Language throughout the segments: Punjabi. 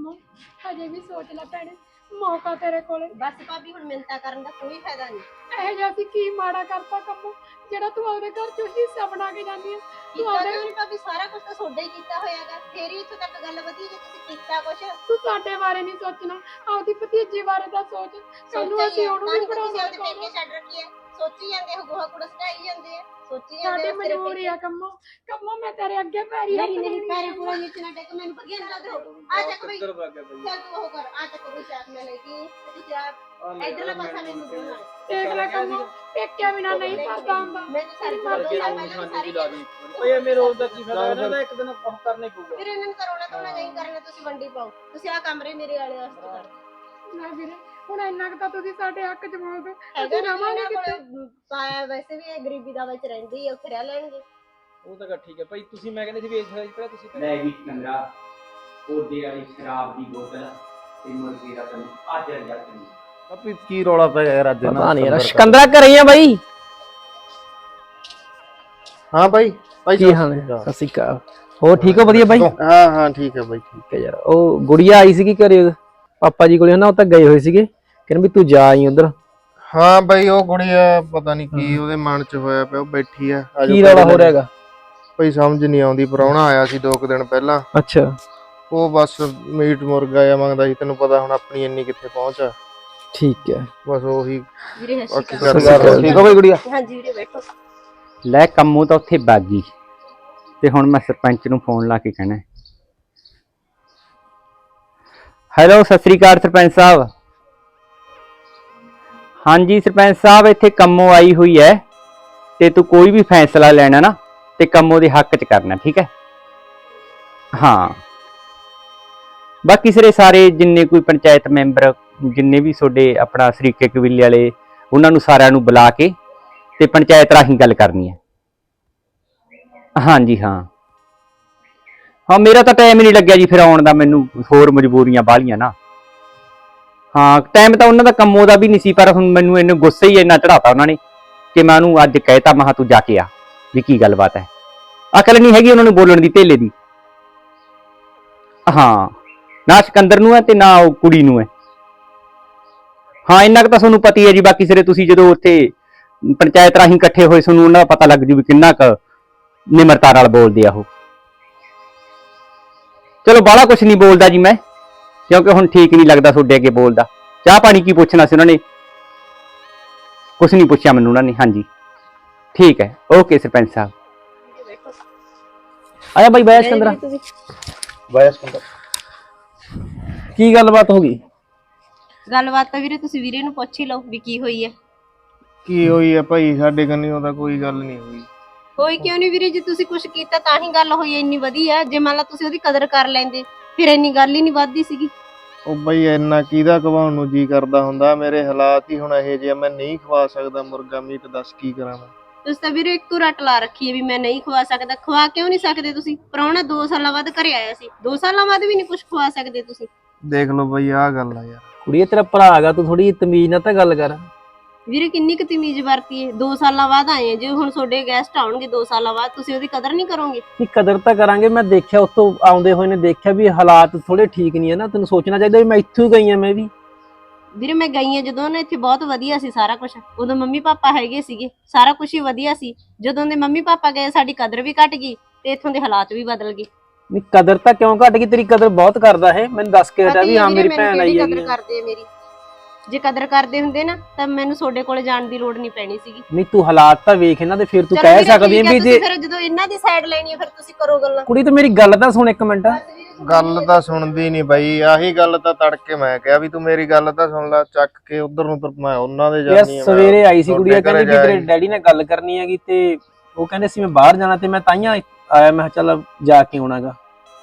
ਕੰਮੋਂ ਹਜੇ ਵੀ ਸੋਚ ਲੈ ਭੈਣੇ ਮੌਕਾ ਤੇਰੇ ਕੋਲੇ। ਬਸ ਭਾਬੀ ਹੁਣ ਮਿੰਤਾ ਕਰਨ ਦਾ ਕੋਈ ਫਾਇਦਾ ਨਹੀਂ। ਇਹ ਜਿਹਾ ਸੀ ਕੀ ਮਾੜਾ ਕਰਤਾ ਕੰਮੋਂ ਜਿਹੜਾ ਤੂੰ ਆਪਦੇ ਘਰ ਚੋਂ ਹਿੱਸਾ ਬਣਾ ਕੇ ਜਾਂਦੀ ਹੈ ਤੂੰ ਕੀਤਾ ਆਪਦੇ ਕਿਉਂ ਨੀ ਭਾਬੀ? ਸਾਰਾ ਕੁਝ ਤਾਂ ਤੁਹਾਡਾ ਹੀ ਕੀਤਾ ਹੋਇਆਗਾ। ਫੇਰ ਹੀ ਇੱਥੋਂ ਤੱਕ ਗੱਲ ਵਧੀ ਜੇ ਤੁਸੀਂ ਕੀਤਾ ਕੁਝ ਤੂੰ ਸਾਡੇ ਬਾਰੇ ਨਹੀਂ ਸੋਚਣਾ ਆਪਦੀ ਭਤੀਜੀ ਬਾਰੇ ਤਾਂ ਸੋਚ। ਕੱਲੂ ਅਸੀਂ ਉਹਨੂੰ ਵੀ ਤੁਸੀਂ ਪੜਾਉਣਾ ਆਪਦੇ ਪੇਕੇ ਛੱਡ ਰੱਖੀ ਹੈ ਸੋਚੀ ਜਾਂਦੇ ਹੋ ਗੋਹਾ ਕੂੜਾ ਸਟਾਈ ਜਾਂਦੇ ਆ ਸੋਚੀ ਜਾਂਦੇ ਸਾਡੇ ਮਜਬੂਰੀ ਆ ਕੰਮੋਂ। ਕੰਮੋਂ ਮੈਂ ਤੇਰੇ ਅੱਗੇ ਪੈਰੀ ਨਹੀਂ ਨਹੀਂ ਪੈਰੇ। ਪੂਰਾ ਨੀਚੇ ਨਾ ਟੇਕ ਮੈਨੂੰ ਭਗਿਆ ਨਾ ਦਿਓ ਆ ਚੱਕ ਬਈ। ਚੱਲ ਤੂੰ ਉਹ ਕਰ ਆ ਚੱਕ ਬਈ ਚਾਕ ਮੈਂ ਲੈ ਗਈ ਤੇ ਤੁਸੀਂ ਆ ਆ ਲੈ, ਇਧਰਲਾ ਪਾਸਾ ਲੈ, ਮੈਨੂੰ ਦਿਓ ਨਾਲ। ਦੇਖ ਲੈ ਕੰਮੋਂ ਪੇਕਿਆ ਬਿਨਾ ਨਹੀਂ ਪਰਦਾ ਹੁੰਦਾ। ਮੈਨੂੰ ਸਾਰੀ ਮਾਂ ਦੋ ਨਿਸ਼ਾਨੀ ਪਹਿਲਾਂ ਦੀ ਸਾਰੀ ਦੀ। ਓਏ ਮੇਰੇ ਉਹਦਾ ਕੀ ਫਾਇਦਾ? ਇਹਨਾਂ ਦਾ ਇੱਕ ਦਿਨ ਕੰਮ ਕਰਨੇ ਪਊਗਾ। ਫਿਰ ਇਹਨਾਂ ਨੂੰ ਕਰੋਨਾ ਤਾਂ ਨਹੀਂ ਕਰਨਾ ਤੁਸੀਂ ਵੰਡੀ ਪਾਓ। ਤੁਸੀਂ ਆ ਕਮਰੇ ਮੇਰੇ ਵਾਲੇ ਵਾਸਤੇ ਕਰ ਨਾ ਵੀਰੇ। ਹੁਣ ਇੰਨਾ ਕੁ ਤਾਂ ਤੁਸੀਂ ਸਾਡੇ ਹੱਕ ਚ ਬੋਲ ਦੋ ਹੈਗਾ ਅਸੀਂ ਨਾ ਰਵਾਂਗੇ ਕਿੱਥੇ? ਪਾਇਆ ਵੈਸੇ ਵੀ ਇਹ ਗਰੀਬੀ ਦਾ ਵਿੱਚ ਰਹਿੰਦੀ ਹੈ ਉੱਥੇ ਰਹਿ ਲੈਣਗੇ। ਉਹ ਤਾਂ ਗੱਲ ਠੀਕ ਹੈ ਭਾਈ ਤੁਸੀਂ ਮੈਂ ਕਹਿੰਦੇ ਸੀ ਵੇਚ ਸਕਦਾ ਪਹਿਲਾਂ ਤੁਸੀਂ ਲੈ ਵੀ ਕਮਰਾ ਉਹਦੇ ਵਾਲੀ ਸ਼ਰਾਬ ਦੀ ਬੋਤਲ ਤੇ ਮੁਰਗੀ ਦਾ ਤੈਨੂੰ ਅੱਜ ਕਰੀ ਆਪੀ ਕੀ ਰੌਲਾ ਪੈ ਗਿਆ ਯਾਰ ਅੱਜ ਨਾ? ਪਤਾ ਨਹੀਂ ਯਾਰ ਸ਼ਿਕੰਦਰਾ ਘਰੇ ਹੀ ਆ ਬਾਈ। ਹਾਂ ਬਾਈ ਬਾਈ ਕੀ ਹਾਲ ਹੈ? ਸਤਿ ਸ਼੍ਰੀ ਅਕਾਲ। ਹੋਰ ਠੀਕ ਹੋ ਵਧੀਆ ਬਾਈ? ਹਾਂ ਹਾਂ ਠੀਕ ਹੈ ਬਾਈ। ਠੀਕ ਹੈ ਯਾਰ ਉਹ ਗੁੜੀਆ ਆਈ ਸੀਗੀ ਘਰੇ ਪਾਪਾ ਜੀ ਕੋਲੇ ਨਾ ਉਹ ਤਾਂ ਗਏ ਹੋਏ ਸੀਗੇ। ਕਹਿੰਦੇ ਵੀ ਤੂੰ ਜਾ ਆਈ ਉਧਰ? ਹਾਂ ਬਾਈ ਉਹ ਕੁੜੀਆ ਪਤਾ ਨਹੀਂ ਕੀ ਉਹਦੇ ਮਨ 'ਚ ਹੋਇਆ ਪਿਆ ਉਹ ਬੈਠੀ ਆ। ਆਜੋ ਕੀ ਰੌਲਾ ਹੋ ਰਿਹਾ ਹੈਗਾ? ਭਾਈ ਸਮਝ ਨਹੀਂ ਆਉਂਦੀ ਪ੍ਰਾਹੁਣਾ ਆਇਆ ਸੀ ਦੋ ਕੁ ਦਿਨ ਪਹਿਲਾਂ। ਅੱਛਾ। ਉਹ ਬਸ ਮੀਟ ਮੁਰਗਾ ਜਾਂ ਮੰਗਦਾ ਸੀ ਤੈਨੂੰ ਪਤਾ ਹੁਣ ਆਪਣੀ ਇੰਨੀ ਕਿੱਥੇ ਪਹੁੰਚ ਆ। ਠੀਕ ਹੈ। ਬਸ ਉਹੀ ਵੀਰੇ ਬਾਕੀ ਹੱਸੀ ਗੱਲ। ਠੀਕ ਹੋ ਬਾਈ ਕੁੜੀਆ ਹਾਂਜੀ ਵੀਰੇ ਬੈਠੋ। ਲੈ ਕੰਮੋਂ ਤਾਂ ਉੱਥੇ ਬਾਗੀ। ਤੇ ਹੁਣ ਮੈਂ ਸਰਪੰਚ ਨੂੰ ਫੋਨ ਲਾ ਕੇ ਕਹਿਣਾ ਹੈਲੋ ਸਤਿ ਸ੍ਰੀ ਅਕਾਲ ਸਰਪੰਚ ਸਾਹਿਬ। ਹਾਂਜੀ ਸਰਪੰਚ ਸਾਹਿਬ, ਇੱਥੇ ਕੰਮੋਂ ਆਈ ਹੋਈ ਹੈ ਤੇ ਤੂੰ ਕੋਈ ਵੀ ਫੈਸਲਾ ਲੈਣਾ ਨਾ ਤੇ ਕੰਮੋਂ ਦੇ ਹੱਕ 'ਚ ਕਰਨਾ, ਠੀਕ ਹੈ? ਹਾਂ। ਬਾਕੀ ਸਾਰੇ ਸਾਰੇ ਜਿੰਨੇ ਕੋਈ ਪੰਚਾਇਤ ਮੈਂਬਰ, ਜਿੰਨੇ ਵੀ ਤੁਹਾਡੇ ਆਪਣਾ ਸਰੀਕੇ ਕਬੀਲੇ ਵਾਲੇ, ਉਹਨਾਂ ਨੂੰ ਸਾਰਿਆਂ ਨੂੰ ਬੁਲਾ ਕੇ ਤੇ ਪੰਚਾਇਤ ਰਾਹੀਂ ਗੱਲ ਕਰਨੀ ਹੈ। ਹਾਂਜੀ, ਹਾਂ। ਹਾਂ, ਮੇਰਾ ਤਾਂ ਟਾਈਮ ਹੀ ਨਹੀਂ ਲੱਗਿਆ ਜੀ ਫਿਰ ਆਉਣ ਦਾ, ਮੈਨੂੰ ਹੋਰ ਮਜਬੂਰੀਆਂ ਬਾਹਲੀਆਂ ਨਾ। ਹਾਂ ਟਾਈਮ ਤਾਂ ਉਹਨਾਂ ਦਾ ਕੰਮੋਂ ਦਾ ਵੀ ਨਹੀਂ ਸੀ, ਪਰ ਹੁਣ ਮੈਨੂੰ ਇਹਨੇ ਗੁੱਸੇ ਹੀ ਇੰਨਾ ਚੜਾਤਾ ਉਹਨਾਂ ਨੇ ਕਿ ਮੈਂ ਉਹਨੂੰ ਅੱਜ ਕਹਿਤਾ ਮਹਾ ਤੂੰ ਜਾ ਕੇ ਆ, ਵੀ ਕੀ ਗੱਲਬਾਤ ਹੈ। ਅਕਲ ਨਹੀਂ ਹੈਗੀ ਉਹਨਾਂ ਨੂੰ ਬੋਲਣ ਦੀ, ਧੇਲੇ ਦੀ। ਹਾਂ, ਨਾ ਸਿਕੰਦਰ ਨੂੰ ਹੈ ਤੇ ਨਾ ਉਹ ਕੁੜੀ ਨੂੰ ਹੈ। ਹਾਂ, ਇੰਨਾ ਕੁ ਤਾਂ ਤੁਹਾਨੂੰ ਪਤਾ ਹੀ ਹੈ ਜੀ, ਬਾਕੀ ਸਿਰੇ ਤੁਸੀਂ ਜਦੋਂ ਉੱਥੇ ਪੰਚਾਇਤ ਰਾਹੀਂ ਇਕੱਠੇ ਹੋਏ, ਤੁਹਾਨੂੰ ਉਹਨਾਂ ਦਾ ਪਤਾ ਲੱਗ ਜੂ ਵੀ ਕਿੰਨਾ ਕੁ ਨਿਮਰਤਾ ਨਾਲ ਬੋਲਦੇ ਆ ਉਹ। ਚਲੋ, ਬਾਹਲਾ ਕੁਝ ਨਹੀਂ ਬੋਲਦਾ ਜੀ ਮੈਂ। ਕਿਉਂਕਿ ਹੁਣ ਠੀਕ ਨਹੀਂ ਲੱਗਦਾ ਤੁਹਾਡੇ ਅੱਗੇ ਬੋਲਦਾ। ਚਾਹ ਪਾਣੀ ਕੀ ਪੁੱਛਣਾ ਸੀ ਉਹਨਾਂ ਨੇ? ਕੁਝ ਨਹੀਂ ਪੁੱਛਿਆ ਮੈਨੂੰ ਉਹਨਾਂ ਨੇ ਹਾਂਜੀ। ਠੀਕ ਹੈ ਓਕੇ ਸਰਪੰਚ ਸਾਹਿਬ। ਆਇਆ ਬਾਈ ਬਾਇਆ ਸ਼ਿਕੰਦਰਾ ਬਾਈ ਸੰਦਰ ਕੀ ਗੱਲਬਾਤ ਹੋ ਗਈ? ਗੱਲਬਾਤ ਤਾਂ ਵੀਰੇ ਤੁਸੀਂ ਵੀਰੇ ਨੂੰ ਪੁੱਛ ਹੀ ਲਓ ਵੀ ਕੀ ਹੋਈ ਹੈ। ਕੀ ਹੋਈ ਆ ਭਾਈ ਸਾਡੇ ਕੰਨੀ ਉਹਦਾ ਕੋਈ ਗੱਲ ਨਹੀਂ ਹੋਈ। ਹੋਈ ਕਿਉਂ ਨਹੀਂ ਵੀਰੇ? ਜੇ ਤੁਸੀਂ ਕੁਝ ਕੀਤਾ ਤਾਂ ਹੀ ਗੱਲ ਹੋਈ ਹੈ ਇੰਨੀ ਵਧੀਆ। ਜੇ ਮੰਨ ਲਾ ਤੁਸੀਂ ਉਹਦੀ ਕਦਰ ਕਰ ਲੈਂਦੇ ਫਿਰ ਇੰਨੀ ਗੱਲ ਹੀ ਨਹੀਂ ਵੱਧਦੀ ਸੀਗੀ। ਉਹ ਬਈ ਇੰਨਾ ਕਿਹਦਾ ਖਵਾਉਣ ਨੂੰ ਜੀ ਕਰਦਾ ਹੁੰਦਾ? ਮੇਰੇ ਹਾਲਾਤ ਹੀ ਹੁਣ ਇਹੋ ਜਿਹੇ ਆ, ਮੈਂ ਨਹੀਂ ਖਵਾ ਸਕਦਾ ਮੁਰਗਾ ਮੀਟ ਦੱਸ ਕੀ ਕਰਾਂ ਮੈਂ? ਤੁਸੀਂ ਤਾਂ ਵੀਰੇ ਇੱਕੋ ਰੱਟ ਲਾ ਰੱਖੀ ਹੈ ਵੀ ਮੈਂ ਨਹੀਂ ਖਵਾ ਸਕਦਾ। ਖਵਾ ਕਿਉਂ ਨਹੀਂ ਸਕਦੇ ਤੁਸੀਂ? ਪ੍ਰਾਹੁਣਾ 2 ਸਾਲਾਂ ਬਾਅਦ ਘਰੇ ਆਇਆ ਸੀ। 2 ਸਾਲਾਂ ਬਾਅਦ ਵੀ ਨਹੀਂ ਕੁਝ ਖਵਾ ਸਕਦੇ ਤੁਸੀਂ। ਦੇਖ ਲਓ ਬਈ ਆਹ ਗੱਲ ਆ ਯਾਰ। ਕੁੜੀਏ ਤੇਰਾ ਭਰਾ ਹੈਗਾ ਤੂੰ ਥੋੜੀ ਤਮੀਜ਼ ਨਾਲ ਤਾਂ ਗੱਲ ਕਰ। ਵੀਰੇ ਕਿੰਨੀ ਕੁ ਤਮੀਜ਼ ਵਰਤੀ ਹੈ 2 ਸਾਲਾਂ ਬਾਅਦ ਆਏ ਆ। ਜੇ ਹੁਣ ਤੁਹਾਡੇ ਗੈਸਟ ਆਉਣਗੇ 2 ਸਾਲਾਂ ਬਾਅਦ ਤੁਸੀਂ ਉਹਦੀ ਕਦਰ ਨਹੀਂ ਕਰੋਗੇ? ਨਹੀਂ ਕਦਰ ਤਾਂ ਕਰਾਂਗੇ। ਮੈਂ ਦੇਖਿਆ ਉੱਥੋਂ ਆਉਂਦੇ ਹੋਏ ਨੇ ਦੇਖਿਆ ਵੀ ਹਾਲਾਤ ਥੋੜੇ ਠੀਕ ਨਹੀਂ ਹੈ ਨਾ। ਤੈਨੂੰ ਸੋਚਣਾ ਚਾਹੀਦਾ ਵੀ ਮੈਂ ਇੱਥੋਂ ਹੀ ਗਈ ਆ ਮੈਂ ਵੀ। ਵੀਰੇ ਮੈਂ ਗਈ ਆ ਜਦੋਂ ਨਾ ਇੱਥੇ ਬਹੁਤ ਵਧੀਆ ਸੀ ਸਾਰਾ ਕੁਝ ਉਦੋਂ ਮੰਮੀ ਪਾਪਾ ਹੈਗੇ ਸੀਗੇ। ਸਾਰਾ ਕੁਝ ਹੀ ਵਧੀਆ ਸੀ। ਜਦੋਂ ਦੇ ਮੰਮੀ ਪਾਪਾ ਗਏ ਸਾਡੀ ਕਦਰ ਵੀ ਘਟ ਗਈ ਤੇ ਇੱਥੋਂ ਦੇ ਹਾਲਾਤ ਵੀ ਬਦਲ ਗਏ। ਨਹੀਂ ਕਦਰ ਤਾਂ ਕਿਉਂ ਘਟ ਗਈ? ਤੇਰੀ ਕਦਰ ਬਹੁਤ ਕਰਦਾ ਹੈ। ਮੈਨੂੰ ਦੱਸ ਕੇ ਹਟਿਆ ਪਤਾ ਹੀ ਵੀ ਹਾਂ ਮੇਰੀ ਭੈਣ ਆਈ ਹੈਗੀ ਕਦਰ। ਕਰਦੇ ਆ ਮੇਰੀ? ਜੇ ਕਦਰ ਕਰਦੇ ਹੁੰਦੇ ਨਾ ਤਾਂ ਮੈਨੂੰ ਤੁਹਾਡੇ ਕੋਲੇ ਜਾਣ ਦੀ ਲੋੜ ਨਹੀਂ ਪੈਣੀ ਸੀਗੀ। ਨਹੀਂ ਤੂੰ ਹਾਲਾਤ ਤਾਂ ਵੇਖ ਇਹਨਾਂ ਦੇ ਫਿਰ ਤੂੰ ਕਹਿ ਸਕਦੀ ਹੈ ਠੀਕ ਵੀ ਜੇ ਫਿਰ ਜਦੋਂ ਇਹਨਾਂ ਦੀ ਸਾਈਡ ਲੈਣੀ ਹੈ ਫਿਰ ਤੁਸੀਂ ਕਰੋ ਗੱਲਾਂ। ਕੁੜੀ ਤੇ ਮੇਰੀ ਗੱਲ ਤਾਂ ਸੁਣ ਇੱਕ ਮਿੰਟ। ਗੱਲ ਤਾਂ ਸੁਣਦੀ ਨਹੀਂ ਬਈ ਆਹੀ ਗੱਲ ਤਾਂ ਤੜਕੇ ਮੈਂ ਕਿਹਾ ਵੀ ਤੂੰ ਮੇਰੀ ਗੱਲ ਤਾਂ ਸੁਣ ਲੈ ਚੱਕ ਕੇ ਉਧਰ ਨੂੰ ਤੁਰ ਮੈਂ ਉਹਨਾਂ ਦੇ ਯਾਰ ਜਾਣੀ ਆ ਸਵੇਰੇ ਆਈ ਸੀ ਘਰੇ ਕਹਿੰਦੀ ਵੀ ਤੇਰੇ। ਡੈਡੀ ਨਾਲ ਗੱਲ ਕਰਨੀ ਹੈਗੀ ਤੇ ਉਹ ਕਹਿੰਦੇ ਸੀ ਮੈਂ ਬਾਹਰ ਜਾਣਾ ਤੇ ਮੈਂ ਤਾਈਆਂ ਆਇਆ ਮੈਂ ਕਿਹਾ ਚੱਲ ਜਾ ਕੇ ਆਉਣਾਗਾ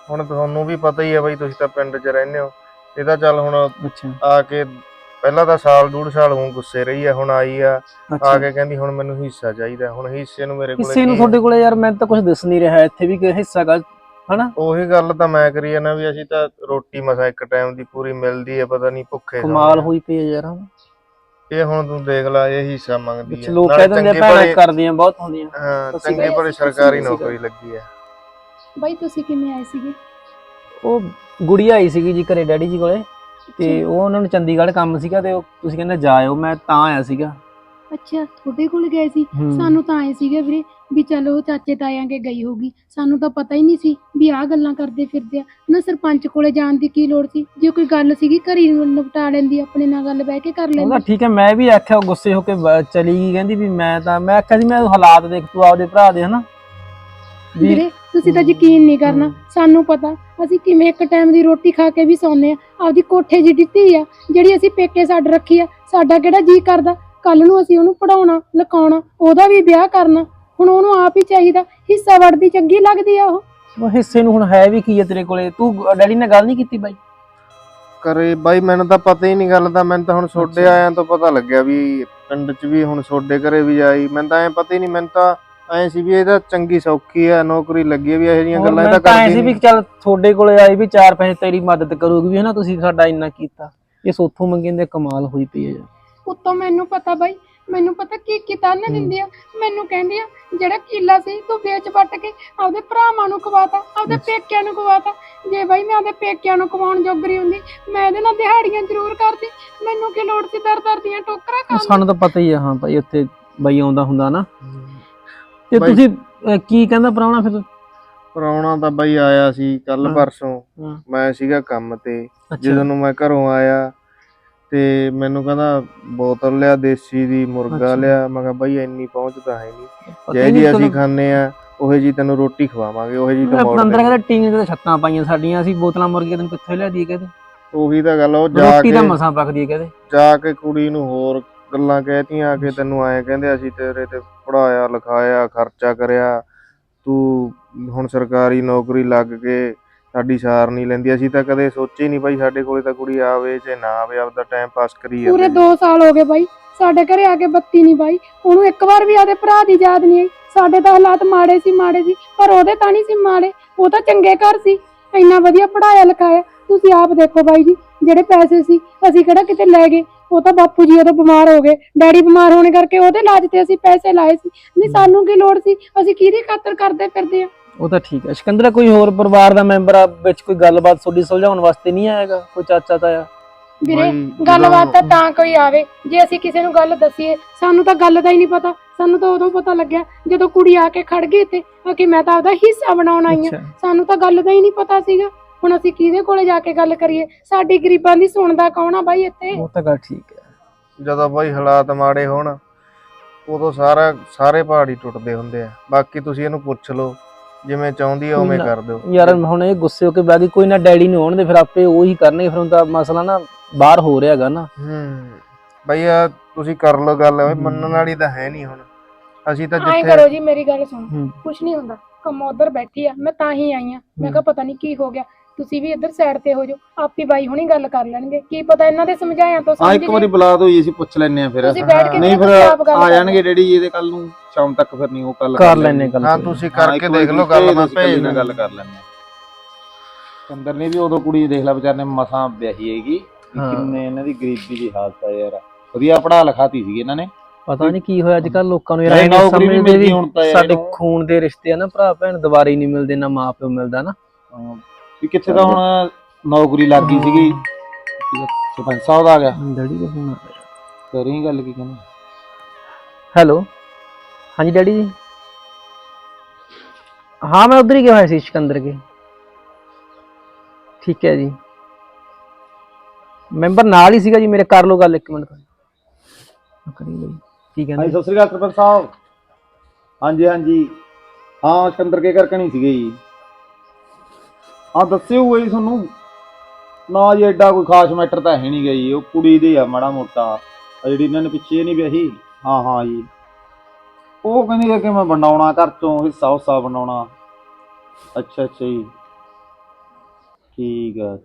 ਹੁਣ ਤੁਹਾਨੂੰ ਵੀ ਪਤਾ ਹੀ ਹੈ ਬਈ ਤੁਸੀਂ ਤਾਂ ਪਿੰਡ 'ਚ ਰਹਿੰਦੇ ਹੋ। ਇਹ ਤਾਂ ਚੱਲ ਹੁਣ ਅੱਛਾ। ਆ ਕੇ ਪਹਿਲਾਂ ਤਾਂ ਸਾਲ ਡੂਢ ਸਾਲ ਹੂੰ ਗੁੱਸੇ ਰਹੀ ਆ ਹੁਣ ਆਈ ਆ ਆ ਕੇ ਕਹਿੰਦੀ ਹੁਣ ਮੈਨੂੰ ਹਿੱਸਾ ਚਾਹੀਦਾ ਹੁਣ ਹਿੱਸੇ ਨੂੰ ਮੇਰੇ ਕੋਲੇ ਕਿਸੇ ਨੂੰ ਤੁਹਾਡੇ ਕੋਲੇ ਯਾਰ ਮੈਨੂੰ ਤਾਂ ਕੁਝ ਦਿਸ ਨਹੀਂ ਰਿਹਾ ਇੱਥੇ ਵੀ ਕਿ ਹਿੱਸਾ ਗਾ ਹਨਾ? ਉਹੀ ਗੱਲ ਤਾਂ ਮੈਂ ਕਰੀ ਜਾਂਦਾ ਵੀ ਅਸੀਂ ਤਾਂ ਰੋਟੀ ਮਸਾ ਇੱਕ ਟਾਈਮ ਦੀ ਪੂਰੀ ਮਿਲਦੀ ਹੈ ਪਤਾ ਨਹੀਂ ਭੁੱਖੇ ਕਮਾਲ ਆ। ਹੋਈ ਪਈ ਯਾਰ ਇਹ ਹੁਣ ਤੂੰ ਦੇਖ ਲੈ ਇਹ ਹਿੱਸਾ ਮੰਗਦੀ ਹੈ ਲੋਕ ਕਹਿ ਦਿੰਦੇ ਆ ਚੰਗੀ ਭੈਣਾਂ ਕਰਦੀਆਂ ਬਹੁਤ ਹੁੰਦੀਆਂ। ਹਾਂ ਚੰਗੀ ਭਲੀ ਸੀ, ਸਰਕਾਰੀ ਨੌਕਰੀ ਲੱਗੀ ਹੈ ਬਾਈ ਤੁਸੀਂ ਕਿਵੇਂ ਆਏ ਸੀਗੇ? ਉਹ ਗੁੜੀਆ ਆਈ ਸੀਗੀ ਜੀ ਘਰੇ ਡੈਡੀ ਜੀ ਕੋਲੇ। ਤੇ ਉਹ ਉਹਨਾਂ ਨੂੰ ਚੰਡੀਗੜ੍ਹ ਕੰਮ ਸੀਗਾ ਤੇ ਉਹ ਤੁਸੀਂ ਕਹਿੰਦੇ ਜਾਇਓ ਮੈਂ ਤਾਂ ਆਇਆ ਸੀਗਾ। ਅੱਛਾ ਤੁਹਾਡੇ ਕੋਲ ਗਏ ਸੀ? ਹੂੰ। ਸਾਨੂੰ ਤਾਂ ਆਏ ਸੀਗੇ ਵੀਰੇ ਵੀ ਚਲੋ ਚਾਚੇ ਤਾਇਆਂ ਕੇ ਗਈ ਹੋਗੀ ਸਾਨੂੰ ਤਾਂ ਪਤਾ ਹੀ ਨਹੀਂ ਸੀ ਵੀ ਆਹ ਗੱਲਾਂ ਕਰਦੇ ਫਿਰਦੇ ਆ। ਨਾ ਸਰਪੰਚ ਕੋਲੇ ਜਾਣ ਦੀ ਕੀ ਲੋੜ ਸੀ? ਜੇ ਕੋਈ ਗੱਲ ਸੀਗੀ ਘਰੀ ਨੂੰ ਨਿਪਟਾ ਲੈਂਦੀ ਆਪਣੇ ਨਾਲ ਗੱਲ ਬਹਿ ਕੇ ਕਰ ਕਹਿੰਦਾ ਲੈਂਦੀ। ਠੀਕ ਹੈ ਮੈਂ ਵੀ ਆਖਿਆ ਉਹ ਗੁੱਸੇ ਹੋ ਕੇ ਬ- ਚਲੀ ਗਈ ਕਹਿੰਦੀ ਵੀ ਮੈਂ ਤਾਂ ਮੈਂ ਆਖਿਆ ਸੀ ਮੈਂ ਹਾਲਾਤ ਦੇਖ ਤੂੰ ਆਪਦੇ ਭਰਾ ਦੇ ਹਨਾ। ਵੀ ਵੀਰੇ ਤੁਸੀਂ ਤਾਂ ਯਕੀਨ ਨਹੀਂ ਕਰਨਾ ਸਾਨੂੰ ਪਤਾ ਅਸੀਂ ਕਿਵੇਂ ਇੱਕ ਟਾਈਮ ਦੀ ਰੋਟੀ ਖਾ ਕੇ ਵੀ ਸੌਂਦੇ ਆ ਆਪਦੀ ਕੋਠੇ ਜੀ ਦਿੱਤੀ ਆ ਜਿਹੜੀ ਅਸੀਂ ਪੇਕੇ ਛੱਡ ਰੱਖੀ ਆ ਸਾਡਾ ਕਿਹੜਾ ਜੀ ਕਰਦਾ? ਕੱਲ ਨੂੰ ਅਸੀਂ ਉਹਨੂੰ ਪੜਾਉਣਾ ਲਿਖਾਉਣਾ ਉਹਦਾ ਵੀ ਵਿਆਹ ਕਰਨਾ ਹੁਣ ਉਹਨੂੰ ਆਪ ਹੀ ਚਾਹੀਦਾ ਹਿੱਸਾ ਵੜਦੀ ਚੰਗੀ ਲੱਗਦੀ ਆ ਉਹ। ਉਹ ਹਿੱਸੇ ਨੂੰ ਹੁਣ ਹੈ ਵੀ ਕੀ ਹੈ ਤੇਰੇ ਕੋਲੇ? ਤੂੰ ਡੈਡੀ ਨਾਲ ਗੱਲ ਨਹੀਂ ਕੀਤੀ ਬਾਈ? ਕਰੇ ਬਾਈ ਮੈਨੂੰ ਤਾਂ ਪਤਾ ਹੀ ਨਹੀਂ ਗੱਲ ਦਾ ਮੈਨੂੰ ਤਾਂ ਹੁਣ ਛੋਡੇ। ਆਇਆਂ ਤੋਂ ਪਤਾ ਲੱਗਿਆ ਵੀ ਪਿੰਡ 'ਚ ਵੀ ਹੁਣ ਛੋਡੇ ਘਰੇ ਵੀ ਆਈ ਮੈਨੂੰ ਤਾਂ ਐ ਪਤਾ ਹੀ ਨਹੀਂ ਮੈਨੂੰ ਤਾਂ ਐ ਸੀ ਵੀ ਇਹਦਾ ਚੰਗੀ ਸੌਖੀ ਆ ਨੌਕਰੀ ਲੱਗੀ ਆ ਵੀ ਇਹੋ ਜਿਹੀਆਂ ਗੱਲਾਂ ਇਹ ਤਾਂ ਤਾਂ ਕਰਦੀ ਸੀ ਵੀ ਚੱਲ ਤੁਹਾਡੇ ਕੋਲੇ ਆਈ ਵੀ ਚਾਰ ਪੈਸੇ ਤੇਰੀ ਮਦਦ ਕਰੂਗੀ ਵੀ ਹਨਾ ਤੁਸੀਂ ਸਾਡਾ ਇੰਨਾ ਕੀਤਾ। ਇਹ ਸੋਥੋਂ ਮੰਗੇ ਦੇ ਕਮਾਲ ਹੋਈ ਪਈ ਹੈ ਉੱਤੋਂ ਮੈਨੂੰ ਪਤਾ ਬਾਈ ਮੈਨੂੰ ਪਤਾ ਕੀ ਕੀ ਤਾਨੇ। ਦਿੰਦੀ ਆ। ਮੈਨੂੰ ਕਹਿੰਦੀ ਆ ਜਿਹੜਾ ਕੀਲਾ ਸੀ ਤੂੰ ਵੇਚ ਵੱਟ ਕੇ ਆਪਦੇ ਭਰਾਵਾਂ ਨੂੰ ਖਵਾਤਾ ਆਪਦੇ। ਪੇਕਿਆਂ ਨੂੰ ਖਵਾਤਾ। ਜੇ ਬਾਈ ਮੈਂ ਆਪਦੇ ਪੇਕਿਆਂ ਨੂੰ ਖਵਾਉਣ ਜੋਗਰੀ ਹੁੰਦੀ ਮੈਂ ਇਹਦੇ ਨਾਲ ਦਿਹਾੜੀਆਂ ਜ਼ਰੂਰ ਕਰਦੀ। ਮੈਨੂੰ ਕੀ ਲੋੜ ਸੀ ਦਰ ਦਰ ਦੀਆਂ ਟੋਕਰਾਂ ਦੀ? ਸਾਨੂੰ ਤਾਂ ਪਤਾ ਹੀ ਆ ਹਾਂ ਭਾਈ ਉੱਥੇ ਬਾਈ ਆਉਂਦਾ ਹੁੰਦਾ ਨਾ। ਤੇ ਬਾਈ- ਤੁਸੀਂ ਅਹ, ਕੀ ਕਹਿੰਦਾ ਪ੍ਰਾਹੁਣਾ ਫਿਰ ਪ੍ਰਾਹੁਣਾ ਤਾਂ ਬਾਈ ਆਇਆ ਸੀ ਕੱਲ ਹਾਂ। ਪਰਸੋਂ ਹਾਂ। ਮੈਂ ਸੀਗਾ ਕੰਮ ਤੇ ਜਦੋਂ ਨੂੰ ਮੈਂ ਘਰੋਂ ਆਇਆ ਤੇ ਮੈਨੂੰ ਕਹਿੰਦਾ ਬੋਤਲ ਲਿਆ ਦੇਸੀ ਦੀ ਮੁਰਗਾ ਅੱਛਾ। ਲਿਆ ਮੈਂ ਕਿਹਾ ਬਾਈ ਇੰਨੀ ਪਹੁੰਚ ਤਾਂ ਹੈ ਨਹੀਂ ਪਤਾ ਜੇ ਹੀ ਜੀ ਨਹੀਂ ਅਸੀਂ ਖਾਂਦੇ ਆ ਉਹੇ ਜੀ ਤੈਨੂੰ ਰੋਟੀ ਖਵਾਵਾਂਗੇ ਉਹੇ ਜੀ ਤਾਂ ਮੋੜ ਅੰਦਰ ਦੇਂਗੇ। ਕਹਿੰਦਾ ਟੀਨ ਦੇ ਛੱਤਾਂ ਪਾਈਆਂ ਸਾਡੀਆਂ ਅਸੀਂ ਬੋਤਲਾਂ ਮੁਰਗੀਆਂ ਤੈਨੂੰ ਕਿੱਥੇ ਲਿਆ ਦੀ ਕਹਿੰਦੇ ਉਹੀ ਤਾਂ ਗੱਲ ਆ, ਉਹ ਜਾ ਰੋਟੀ ਕੇ ਦਾ ਮਸਾਂ ਪੱਕਦੀ ਹੈ ਕਹਿੰਦੇ ਜਾ ਕੇ ਕੁੜੀ ਨੂੰ ਹੋਰ ਗੱਲਾਂ ਕਹਿਤੀਆਂ ਕਿ ਤੈਨੂੰ ਆਏ ਕਹਿੰਦੇ ਅਸੀਂ ਤੇਰੇ ਤੇ ਪੜਾਇਆ ਲਿਖਾਇਆ ਖਰਚਾ ਕਰਿਆ। ਤੂੰ ਹੁਣ ਸਰਕਾਰੀ ਨੌਕਰੀ ਲੱਗ ਕੇ ਸਾਡੀ ਸਾਰ ਨਹੀਂ ਲੈਂਦੀ। ਅਸੀਂ ਤਾਂ ਕਦੇ ਸੋਚੇ ਨਹੀਂ ਬਾਈ ਸਾਡੇ ਕੋਲੇ ਤਾਂ ਕੁੜੀ ਆਵੇ ਚਾਹੇ ਨਾ ਆਵੇ ਆਪਦਾ ਟਾਈਮ ਪਾਸ ਕਰੀ ਪੂਰੇ ਜਾਂਦੇ 2 ਸਾਲ ਹੋ ਗਏ ਬਾਈ ਸਾਡੇ ਘਰੇ ਆ ਕੇ ਬੱਤੀ ਨਹੀਂ ਬਾਈ। ਉਹਨੂੰ ਇੱਕ ਵਾਰ ਵੀ ਆਦੇ ਭਰਾ ਦੀ ਯਾਦ ਨਹੀਂ ਆਈ। ਸਾਡੇ ਤਾਂ ਹਾਲਾਤ ਮਾੜੇ ਸੀ ਮਾੜੇ ਸੀ ਪਰ ਉਹਦੇ ਤਾਂ ਨਹੀਂ ਸੀ ਮਾੜੇ। ਉਹ ਤਾਂ ਚੰਗੇ ਘਰ ਸੀ ਇੰਨਾ ਵਧੀਆ ਪੜਾਇਆ ਲਿਖਾਇਆ। ਤੁਸੀਂ ਆਪ ਦੇਖੋ ਬਾਈ ਜੀ ਜਿਹੜੇ ਪੈਸੇ ਸੀ ਅਸੀਂ ਕਿਹੜਾ ਕਿਤੇ ਲੈ ਗਏ। ਉਹ ਤਾਂ ਬਾਪੂ ਜੀ ਉਦੋਂ ਬਿਮਾਰ ਹੋ ਗਏ। ਡੈਡੀ ਬਿਮਾਰ ਹੋਣੇ ਕਰਕੇ ਉਹਦੇ ਇਲਾਜ ਤੇ ਅਸੀਂ ਪੈਸੇ ਲਾਏ ਸੀ। ਨਹੀਂ ਸਾਨੂੰ ਕੀ ਲੋੜ ਸੀ? ਅਸੀਂ ਕਿਹਦੀ ਖਾਤਰ ਕਰਦੇ ਫਿਰਦੇ ਆ ਉਹ ਤਾਂ ਠੀਕ ਹੈ। ਸਿਕੰਦਰਾ ਕੋਈ ਹੋਰ ਪਰਿਵਾਰ ਦਾ ਮੈਂਬਰ ਆ ਵਿੱਚ ਕੋਈ ਗੱਲਬਾਤ ਤੁਹਾਡੀ ਸੁਲਝਾਉਣ ਵਾਸਤੇ ਨਹੀਂ ਆਏਗਾ? ਕੋਈ ਚਾਚਾ ਤਾਇਆ? ਵੀਰੇ ਬਾਈ, ਗੱਲਬਾਤ ਤਾਂ ਕੋਈ ਆਵੇ। ਜੇ ਅਸੀਂ ਕਿਸੇ ਨੂੰ ਗੱਲ ਦੱਸੀਏ ਸਾਨੂੰ ਤਾਂ ਗੱਲ ਦਾ ਹੀ ਨਹੀਂ ਪਤਾ। ਸਾਨੂੰ ਤਾਂ ਉਦੋਂ ਪਤਾ ਲੱਗਿਆ ਜਦੋਂ ਕੁੜੀ ਆ ਕੇ ਖੜ ਗਈ ਤੇ ਕਿ ਮੈਂ ਤਾਂ ਆਪਦਾ ਹਿੱਸਾ ਬਣਾਉਣ ਆਈ ਹਾਂ। ਅੱਛਾ। ਸਾਨੂੰ ਤਾਂ ਗੱਲ ਦਾ ਹੀ ਨਹੀਂ ਪਤਾ ਸੀਗਾ। ਹੁਣ ਅਸੀਂ ਕਿਹਦੇ ਕੋਲੇ ਜਾ ਕੇ ਗੱਲ ਕਰੀਏ? ਸਾਡੀ ਗਰੀਬਾਂ ਦੀ ਸੁਣਦਾ ਕੌਣ ਆ ਬਾਈ ਇੱਥੇ? ਉਹ ਤਾਂ ਗੱਲ ਠੀਕ ਹੈ। ਜਦੋਂ ਬਾਈ ਹਾਲਾਤ ਮਾੜੇ ਹੋਣ ਉਦੋਂ ਸਾਰਾ ਸਾਰੇ ਪਹਾੜੀ ਟੁੱਟਦੇ ਹੁੰਦੇ ਆ। ਬਾਕੀ ਤੁਸੀਂ ਇਹਨੂੰ ਪੁੱਛ ਲਓ ਜਿਵੇਂ ਚਾਹੁੰਦੀ ਆ ਉਵੇਂ ਕਰ ਦਿਓ। ਯਾਰ ਹੁਣ ਇਹ ਗੁੱਸੇ ਹੋ ਕੇ ਬਹਿ ਗਈ ਕੋਈ ਨਾ ਡੈਡੀ ਨੂੰ ਆਉਣ ਦੇ ਫਿਰ ਆਪੇ ਉਹੀ ਕਰਨਗੇ ਫਿਰ ਹੁਣ ਤਾਂ ਮਸਲਾ ਨਾ ਬਾਹਰ ਹੋ ਰਿਹਾ ਹੈਗਾ ਨਾ। ਹੂੰ ਬਈ ਆ ਤੁਸੀਂ ਕਰ ਲਓ ਗੱਲ ਹਮ। ਮੰਨਣ ਵਾਲੀ ਤਾਂ ਹੈ ਨਹੀਂ ਹੁਣ। ਅਸੀਂ ਤਾਂ ਐਂ ਜਿੱਥੇ ਕਰੋ ਜੀ ਮੇਰੀ ਗੱਲ ਸੁਣੋ। ਕੁਛ ਨਹੀਂ ਹੁੰਦਾ। ਕੰਮ ਉਧਰ ਬੈਠੀ ਆ ਮੈਂ ਤਾਂ ਹੀ ਆਈ ਆ। ਮੈਂ ਕਿਹਾ ਪਤਾ ਨਹੀਂ ਕੀ ਹੋ ਗਿਆ। ਤੁਸੀਂ ਵੀ ਇੱਧਰ ਸਾਈਡ ਤੇ ਹੋ ਜਾਓ ਆਪੀ ਬਾਈ ਹੁਣੀ ਗੱਲ ਕਰ ਲੈਣਗੇ। ਕੀ ਪਤਾ ਇਹਨਾਂ ਦੇ ਸਮਝਾਇਆ ਤੋਂ ਹਾਂ ਸਮਝ ਇੱਕ ਵਾਰੀ ਬੁਲਾ ਦੋ ਜੀ ਅਸੀਂ ਪੁੱਛ ਲੈਣੇ ਆ ਫਿਰ। ਤੁਸੀਂ ਬੈਠ ਕੇ ਨਹੀਂ ਫਿਰ ਨਾਲ ਆਪ ਗੱਲ ਆ ਕਰ ਜਾਣਗੇ ਡੈਡੀ ਜੀ ਇਹਦੇ ਕੱਲ ਨੂੰ ਸ਼ਾਮ ਤੱਕ ਫਿਰ ਨਹੀਂ ਉਹ ਕੱਲ ਕਰ ਲੈਣੇ ਗੱਲ ਹਾਂ। ਤੁਸੀਂ ਕਰਕੇ ਦੇਖ ਲਓ ਗੱਲ ਮੈਂ ਭੇਜ ਦਿੰਦਾ। ਗੱਲ ਕਰ ਲੈਣੇ ਅੰਦਰ ਨੇ ਵੀ ਉਦੋਂ ਕੁੜੀ ਦੇਖ ਲਾ ਵਿਚਾਰ ਨੇ ਮਸਾਂ ਵਿਆਹੀ ਹੈਗੀ ਵੀ ਹਾਂ। ਕਿੰਨੇ ਇਹਨਾਂ ਦੀ ਗਰੀਬੀ ਦੀ ਹਾਲਤ ਆ ਯਾਰ। ਵਧੀਆ ਪੜਾ ਲਿਖਾਤੀ ਸੀਗੀ ਇਹਨਾਂ ਨੇ। ਪਤਾ ਨਹੀਂ ਕੀ ਹੋਇਆ ਅੱਜ ਕੱਲ ਲੋਕਾਂ ਨੂੰ ਯਾਰ ਨਹੀਂ, ਐਂ ਨੀ ਨੌਕਰੀ ਵੀ ਸਮਝਦੇ ਮਿਲਦੀ ਵੀ ਹੁਣ ਤਾਂ ਯਾਰ। ਸਾਡੇ। ਖੂਨ ਦੇ ਰਿਸ਼ਤੇ ਆ ਨਾ ਭਰਾ ਭੈਣ ਦੁਬਾਰੇ ਹੀ ਨਹੀਂ ਮਿਲਦੇ ਨਾ ਮਾਂ ਪਿਓ ਮਿਲਦਾ ਨਾ। ਵੀ ਕਿੱਥੇ ਤਾਂ ਹੁਣ ਨੌਕਰੀ ਲੱਗ ਗਈ ਸੀਗੀ। ਸਰਪੰਚ ਸਾਹਿਬ ਦਾ ਆ ਗਿਆ। ਡੈਡੀ ਦਾ ਫੋਨ ਆ ਰਿਹਾ ਕਰੀ ਗੱਲ ਕੀ ਕਹਿੰਦਾ? ਹੈਲੋ। ਹਾਂਜੀ ਡੈਡੀ ਜੀ। ਹਾਂ ਮੈਂ ਉਧਰ ਹੀ ਗਿਆ ਹੋਇਆ ਸੀ ਸਿਕੰਦਰ ਕੇ। ਠੀਕ ਹੈ ਜੀ। ਮੈਂਬਰ ਨਾਲ ਹੀ ਸੀਗਾ ਜੀ ਮੇਰੇ ਕਰ ਲਓ ਗੱਲ ਇੱਕ ਮਿੰਟ ਕਰੀ ਬਈ ਕੀ ਹਾਂਜੀ ਕਹਿੰਦੇ ਸਤਿ ਸ੍ਰੀ ਅਕਾਲ ਸਰਪੰਚ ਸਾਹਿਬ। ਹਾਂਜੀ ਹਾਂਜੀ। ਹਾਂ ਸਿਕੰਦਰ ਕੇ ਕਰਕਣੀ ਸੀਗੇ ਜੀ। ਹਾਂ ਦੱਸਿਓ ਹੋਈ ਜੀ ਤੁਹਾਨੂੰ। ਨਾ ਜੀ ਐਡਾ ਕੋਈ ਖਾਸ ਮੈਟਰ ਤਾਂ ਹੈ ਨਹੀਂ ਗਈ ਉਹ ਕੁੜੀ ਦੀ ਆ, ਮਾੜਾ ਮੋਟਾ। ਆ ਜਿਹੜੀ ਇਹਨਾਂ ਨੇ ਪਿੱਛੇ ਨਹੀਂ ਵਿਆਹੀ। ਹਾਂ ਹਾਂ ਜੀ। ਉਹ ਕਹਿੰਦੀ ਆ ਕਿ ਮੈਂ ਬਣਾਉਣਾ, ਘਰ ਚੋਂ ਹਿੱਸਾ ਹੁੱਸਾ ਬਣਾਉਣਾ। ਅੱਛਾ ਅੱਛਾ ਜੀ। ਠੀਕ ਆ।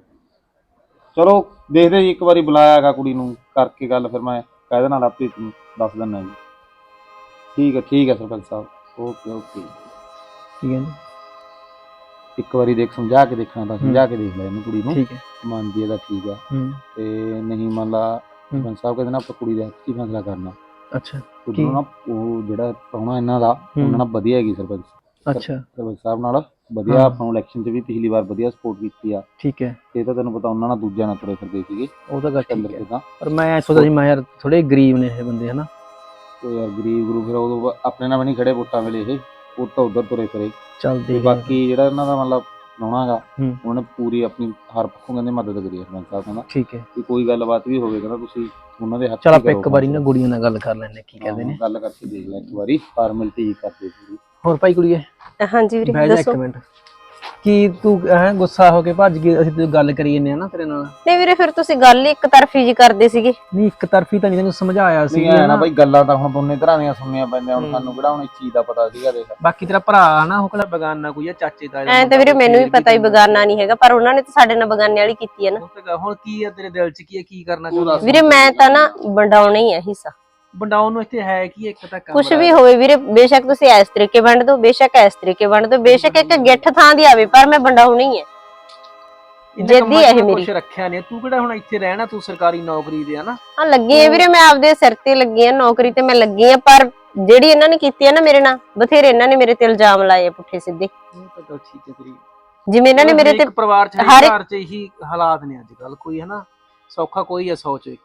ਚਲੋ, ਦੇਖਦੇ ਜੀ, ਇੱਕ ਵਾਰੀ ਬੁਲਾਇਆਗਾ ਕੁੜੀ ਨੂੰ ਕਰਕੇ ਗੱਲ, ਫਿਰ ਮੈਂ ਕਹਿ ਦੇਣਾ ਆਪੇ ਤੁਹਾਨੂੰ ਦੱਸ ਦਿੰਦਾ ਜੀ। ਠੀਕ ਹੈ ਠੀਕ ਹੈ ਸਰਪੰਚ ਸਾਹਿਬ। Okay okay. ਕੀ ਕਹਿੰਦੇ ਇੱਕ ਵਾਰੀ ਦੇਖ ਸਮਝਾ ਕੇ ਦੇਖਣਾ ਤਾਂ ਸਮਝਾ ਕੇ ਦੇਖ ਲੈ ਇਹਨੂੰ ਕੁੜੀ ਨੂੰ। ਠੀਕ ਹੈ। ਮੰਨਦੀ ਇਹਦਾ ਠੀਕ ਆ। ਹੂੰ। ਤੇ ਨਹੀਂ ਮੰਨ ਲਾ ਸਰਪੰਚ ਸਾਹਿਬ ਕਹਿੰਦੇ ਨਾ ਆਪਾਂ ਕੁੜੀ ਦਾ ਕੀ ਫੈਸਲਾ ਕਰਨਾ। ਅੱਛਾ ਕੁੜੀ ਨੂੰ ਨਾ ਉਹ ਜਿਹੜਾ ਪ੍ਰਾਹੁਣਾ ਇਹਨਾਂ ਦਾ ਉਹਨਾਂ ਨਾਲ ਵਧੀਆ ਹੈਗੀ ਸਰਪੰਚ। ਅੱਛਾ। ਸਰਪੰਚ ਸਾਹਿਬ ਨਾਲ ਵਧੀਆ ਹਾਂ। ਆਪਾਂ ਨੂੰ ਇਲੈਕਸ਼ਨ 'ਚ ਵੀ ਪਿਛਲੀ ਵਾਰ ਵਧੀਆ ਸਪੋਰਟ ਕੀਤੀ ਆ। ਠੀਕ ਹੈ। ਇਹ ਤਾਂ ਤੈਨੂੰ ਪਤਾ ਉਹਨਾਂ ਨਾਲ ਦੂਜਿਆਂ ਨਾਲ ਤੁਰੇ ਫਿਰਦੇ ਸੀਗੇ। ਉਹ ਤਾਂ ਗੱਲ ਹੈ ਕੇ ਤਾਂ ਪਰ ਮੈਂ ਸੋਚਦਾ ਸੀ ਮੈਂ ਯਾਰ ਥੋੜੇ ਗਰੀਬ ਨੇ ਇਹ ਬੰਦੇ ਹਨਾ। ਤੇ ਯਾਰ ਗਰੀਬ ਗਰੂ ਫਿਰ ਬਾ- ਆਪਣੇ ਨਾਲ ਵੀ ਨਹੀਂ ਖੜੇ ਵੋਟਾਂ ਵੇਲੇ ਇਹ। ਉਹ ਤਾਂ ਉਧਰ ਤੁਰੇ ਫਿਰੇ। ਚੱਲ ਤੇ ਦੇਖ ਬਾਕੀ ਜਿਹੜਾ ਇਹਨਾਂ ਦਾ ਮਤਲਬ ਲਾਉਣਾਗਾ ਹੂੰ। ਉਹਨੇ ਪੂਰੀ ਆਪਣੀ ਹਰ ਪੱਖੋਂ ਕਹਿੰਦੇ ਮਦਦ ਕਰੀ ਹੈ ਸਰਪੰਚ ਸਾਹਿਬ ਕਹਿੰਦਾ। ਠੀਕ ਹੈ। ਵੀ ਕੋਈ ਗੱਲਬਾਤ ਵੀ ਹੋਵੇ ਕਹਿੰਦਾ ਤੁਸੀਂ ਉਹਨਾਂ ਦੇ ਹੱਥ ਚਲ ਆਪਾਂ ਇੱਕ ਵਾਰੀ ਨਾ ਗੁੜੀਆਂ ਨਾਲ ਗੱਲ ਕਰ ਲੈਣੇ ਕੀ ਕਹਿੰਦੇ ਨੇ। ਗੱਲ ਕਰਕੇ ਦੇਖ ਲੈ ਇੱਕ ਵਾਰੀ ਫਾਰਮੈਲਿਟੀ ਕਰਦੇ ਹੋਰ ਭਾਈ ਕੁੜੀਏ? ਹਾਂਜੀ ਵੀਰੇ ਜਾ ਇੱਕ ਦੱਸੋ ਮਿੰਟ। ਕੀ ਤੂੰ ਹੈ ਗੁੱਸਾ ਹੋ ਕੇ ਭੱਜ ਗਈ ਅਸੀਂ ਤੇ ਗੱਲ ਕਰੀ ਜੰਨੇ ਆ ਨਾ ਤੇਰੇ ਨਾਲ। ਨਹੀਂ ਵੀਰੇ ਫਿਰ ਤੁਸੀਂ ਗੱਲ ਹੀ ਇੱਕ ਤਰਫੀ ਜੀ ਕਰਦੇ ਸੀਗੇ। ਨਹੀਂ ਇੱਕ ਤਰਫੀ ਤਾਂ ਨਹੀਂ ਤੈਨੂੰ ਸਮਝਾਇਆ ਸੀ ਨਹੀਂ ਆਇਆ ਨਾ ਬਈ ਗੱਲਾਂ ਤਾਂ ਹੁਣ ਦੋਨੇ ਤਰ੍ਹਾਂ ਦੀਆਂ ਸੁਣਨੀਆਂ ਪੈਂਦੀਆਂ ਹੁਣ। ਸਾਨੂੰ ਕਿਹੜਾ ਹੁਣ ਇਸ ਚੀਜ਼ ਦਾ ਪਤਾ ਸੀਗਾ ਦੇਖ। ਬਾਕੀ ਤੇਰਾ ਭਰਾ ਹਨਾ ਉਹ ਕਿਹੜਾ ਬਗਾਨਾ ਕੋਈ ਆ ਚਾਚੇ ਦਾ ਐਂ ਤਾਂ ਵੀਰੇ ਮੈਨੂੰ ਵੀ ਪਤਾ ਹੀ ਬਗਾਨਾ ਨਹੀਂ ਹੈਗਾ ਪਰ ਉਹਨਾਂ ਨੇ ਤਾਂ ਸਾਡੇ ਨਾਲ ਬਗਾਨੇ ਵਾਲੀ ਕੀਤੀ ਹੈ ਨਾ। ਹੁਣ ਕੀ ਆ ਤੇਰੇ ਦਿਲ 'ਚ ਕੀ ਆ ਕੀ ਕਰਨਾ ਚਾਹੁੰਦਾ। ਵੀਰੇ ਮੈਂ ਤਾਂ ਨਾ ਵੰਡਾਉਣਾ ਹੀ ਹੈ ਹਿੱਸਾ। ਬੰਡਾਉਣ ਨੂੰ ਇੱਥੇ ਹੈ ਕੀ ਇੱਕ ਤਾਂ ਕਮਰਾ ਕੁਝ ਵੀ ਹੋਵੇ ਵੀਰੇ ਬੇਸ਼ੱਕ ਤੁਸੀਂ ਇਸ ਤਰੀਕੇ ਵੰਡ ਦਿਓ ਬੇਸ਼ੱਕ ਇਸ ਤਰੀਕੇ ਵੰਡ ਦਿਓ ਬੇਸ਼ੱਕ ਇੱਕ ਗਿੱਠ ਥਾਂ ਦੀ ਆਵੇ ਪਰ ਮੈਂ ਵੰਡਾਉਣੀ ਹੀ। ਹੈ ਜਿੱਦੀ ਕੰਮਾਂ ਇਹ ਮੇਰੀ। ਕੁਛ ਰੱਖਿਆ ਨਹੀਂ। ਤੂੰ ਕਿਹੜਾ ਹੁਣ ਇੱਥੇ ਰਹਿਣਾ ਤੂੰ ਸਰਕਾਰੀ ਨੌਕਰੀ ਦੇ ਹਨਾ ਹਾਂ ਲੱਗੀ ਹੈ ਵੀਰੇ ਮੈਂ ਆਪਦੇ ਸਿਰ ਤੇ ਲੱਗੀ ਆ ਨੌਕਰੀ ਤੇ ਮੈਂ ਲੱਗੀ ਆ ਪਰ ਜਿਹੜੀ ਇਹਨਾਂ ਨੇ ਕੀਤੀ ਹੈ ਨਾ ਮੇਰੇ ਨਾਲ ਬਥੇਰੇ ਇਹਨਾਂ ਨੇ ਮੇਰੇ ਤੇ ਇਲਜ਼ਾਮ ਲਾਏ ਆ ਪੁੱਠੇ ਸਿੱਧੇ। ਇਹ ਤਾਂ ਗੱਲ ਠੀਕ ਹੈ ਤੇਰੀ। ਜਿਵੇਂ ਇਹਨਾਂ ਨੇ ਮੇਰੇ ਤੇ ਪਰਿਵਾਰ 'ਚ ਹਰ ਘਰ 'ਚ ਇਹੀ ਹਾਲਾਤ ਨੇ ਅੱਜ ਕੱਲ ਕੋਈ ਹਨਾ ਸੌਖਾ ਕੋਈ ਆ ਸੌ 'ਚ ਇੱਕ।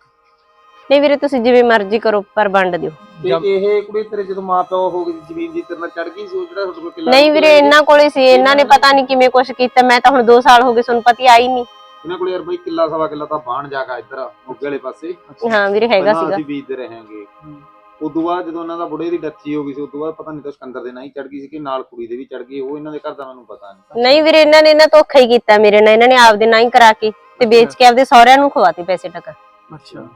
ਨਹੀਂ ਵੀਰੇ ਤੁਸੀਂ ਜਿਵੇਂ ਮਰਜ਼ੀ ਕਰੋ ਪਰ ਵੰਡ ਦਿਓ। ਤੇ ਇਹ ਕੁੜੀ ਤੇਰੇ ਜਦੋਂ ਮਾਂ ਪਿਓ ਹੋ ਗਈ ਜ਼ਮੀਨ ਦੀ ਤੇਰੇ ਨਾਲ ਚੜ ਗਈ ਸੀ ਉਹ ਜਿਹੜਾ ਤੁਹਾਡੇ ਕੋਲ ਕਿੱਲਾ ਨਹੀਂ ਵੀਰੇ ਇਹਨਾਂ ਕੋਲੇ ਸੀ ਇਹਨਾਂ ਨੇ ਪਤਾ ਨਹੀਂ ਕਿਵੇਂ ਕੁਛ ਕੀਤਾ ਮੈਂ ਤਾਂ ਹੁਣ 2 ਸਾਲ ਹੋ ਗਏ ਤੁਹਾਨੂੰ ਪਤੀ ਆਈ ਨਹੀਂ। ਇਹਨਾਂ ਕੋਲ ਯਾਰ ਬਈ ਕਿੱਲਾ ਸਵਾ ਕਿੱਲਾ ਤਾਂ ਬਾਣ ਜਾਗਾ ਇੱਧਰ ਮੋਗੇ ਵਾਲੇ ਪਾਸੇ। ਹਾਂ ਵੀਰੇ ਹੈਗਾ ਪਹਿਲਾਂ ਸੀਗਾ। ਅਸੀਂ ਬੀਜਦੇ ਰਹੇਗੇ। ਉਦੋਂ ਬਾਅਦ ਜਦੋਂ ਇਹਨਾਂ ਦਾ ਬੁੜੇ ਦੀ ਡੱਚੀ ਹੋ ਗਈ ਸੀ ਉਦੋਂ ਬਾਅਦ ਪਤਾ ਨਹੀਂ ਤਾਂ ਸਿਕੰਦਰ ਦੇ ਨਾਲ ਹੀ ਚੜ ਗਈ ਸੀ ਕਿ ਨਾਲ ਕੁੜੀ ਦੇ ਵੀ ਚੜ ਗਈ ਉਹ ਇਹਨਾਂ ਦੇ ਘਰ ਦਾ ਮੈਨੂੰ ਪਤਾ ਨਹੀਂ ਨਹੀਂ ਵੀਰੇ ਇਹਨਾਂ ਨੇ ਨਾ ਧੋਖਾ ਹੀ ਕੀਤਾ ਮੇਰੇ ਨਾਲ ਇਹਨਾਂ ਨੇ ਆਪਦੇ ਨਾਂ ਹੀ ਕਰਾ ਕੇ ਤੇ ਵੇਚ ਕੇ ਆਪਦੇ ਸਹੁਰਿਆਂ ਨੂੰ ਖਵਾਤੇ ਪੈਸੇ ਟਕਾ। ਅੱਛਾ।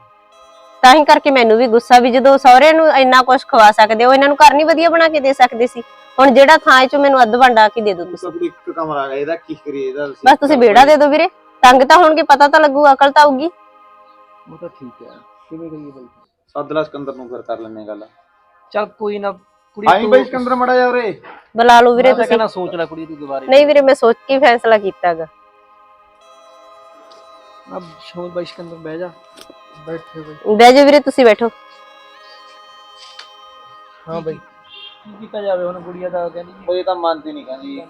ਤਾਂ ਹੀ ਕਰਕੇ ਮੈਨੂੰ ਵੀ ਗੁੱਸਾ ਵੀ ਜਦੋਂ ਸਹੁਰੇ ਨੂੰ ਇੰਨਾ ਕੁਝ ਖਵਾ ਸਕਦੇ ਉਹ ਇਹਨਾਂ ਨੂੰ ਘਰ ਨਹੀਂ ਵਧੀਆ ਬਣਾ ਕੇ ਦੇ ਸਕਦੇ ਸੀ। ਹੁਣ ਜਿਹੜਾ ਥਾਂ ਇਹ ਚੋਂ ਮੈਨੂੰ ਅੱਧ ਵੰਡਾ ਕੇ ਦੇ ਦਿਓ ਤੁਸੀਂ। ਸਭ ਇੱਕ ਕਮਰਾ ਹੈਗਾ ਇਹਦਾ ਕੀ ਕਰੀਏ ਇਹਦਾ ਬਸ ਤੁਸੀਂ ਵਿਹੜਾ ਦੇ ਦਿਓ ਵੀਰੇ। ਤੰਗ ਤਾਂ ਹੋਣਗੇ ਪਤਾ ਤਾਂ ਲੱਗੂ ਅਕਲ ਤਾਂ ਆਊਗੀ। ਉਹ ਤਾਂ ਠੀਕ ਹੈ। ਕਿਵੇਂ ਕਰੀਏ ਬਾਈ? ਸੱਦ ਲਾ ਸਿਕੰਦਰ ਨੂੰ ਫਿਰ ਕਰ ਲੈਣੇ ਗੱਲ। ਚੱਲ ਕੋਈ ਨਾ ਕੁੜੀ ਆਈ ਬਈ ਸਿਕੰਦਰ ਮੜਾ ਜਾ ਉਰੇ। ਬੁਲਾ ਲਓ ਵੀਰੇ ਤੁਸੀਂ। ਕਹਿੰਦਾ ਸੋਚ ਲੈ ਕੁੜੀ ਤੂੰ ਦੁਬਾਰੇ। ਨਹੀਂ ਵੀਰੇ ਮੈਂ ਸੋਚ ਕੇ ਫੈਸਲਾ ਕੀਤਾਗਾ। ਅਬ ਸ਼ੋਰ ਬਾਈ ਸਿਕੰਦਰ ਬਹਿ ਜਾ ਬੈਠੇ ਬਈ ਬਹਿ ਜਾਓ ਵੀਰੇ ਤੁਸੀਂ ਬੈਠੋ ਹਾਂ ਬਾਈ ਕੀ ਕੀਤਾ ਜਾਵੇ ਹੁਣ ਕੁੜੀਆਂ ਦਾ ਕਹਿੰਦੀ ਬਈ ਇਹ ਤਾਂ ਮੰਨਦੀ ਨਹੀਂ ਕਹਿੰਦੀ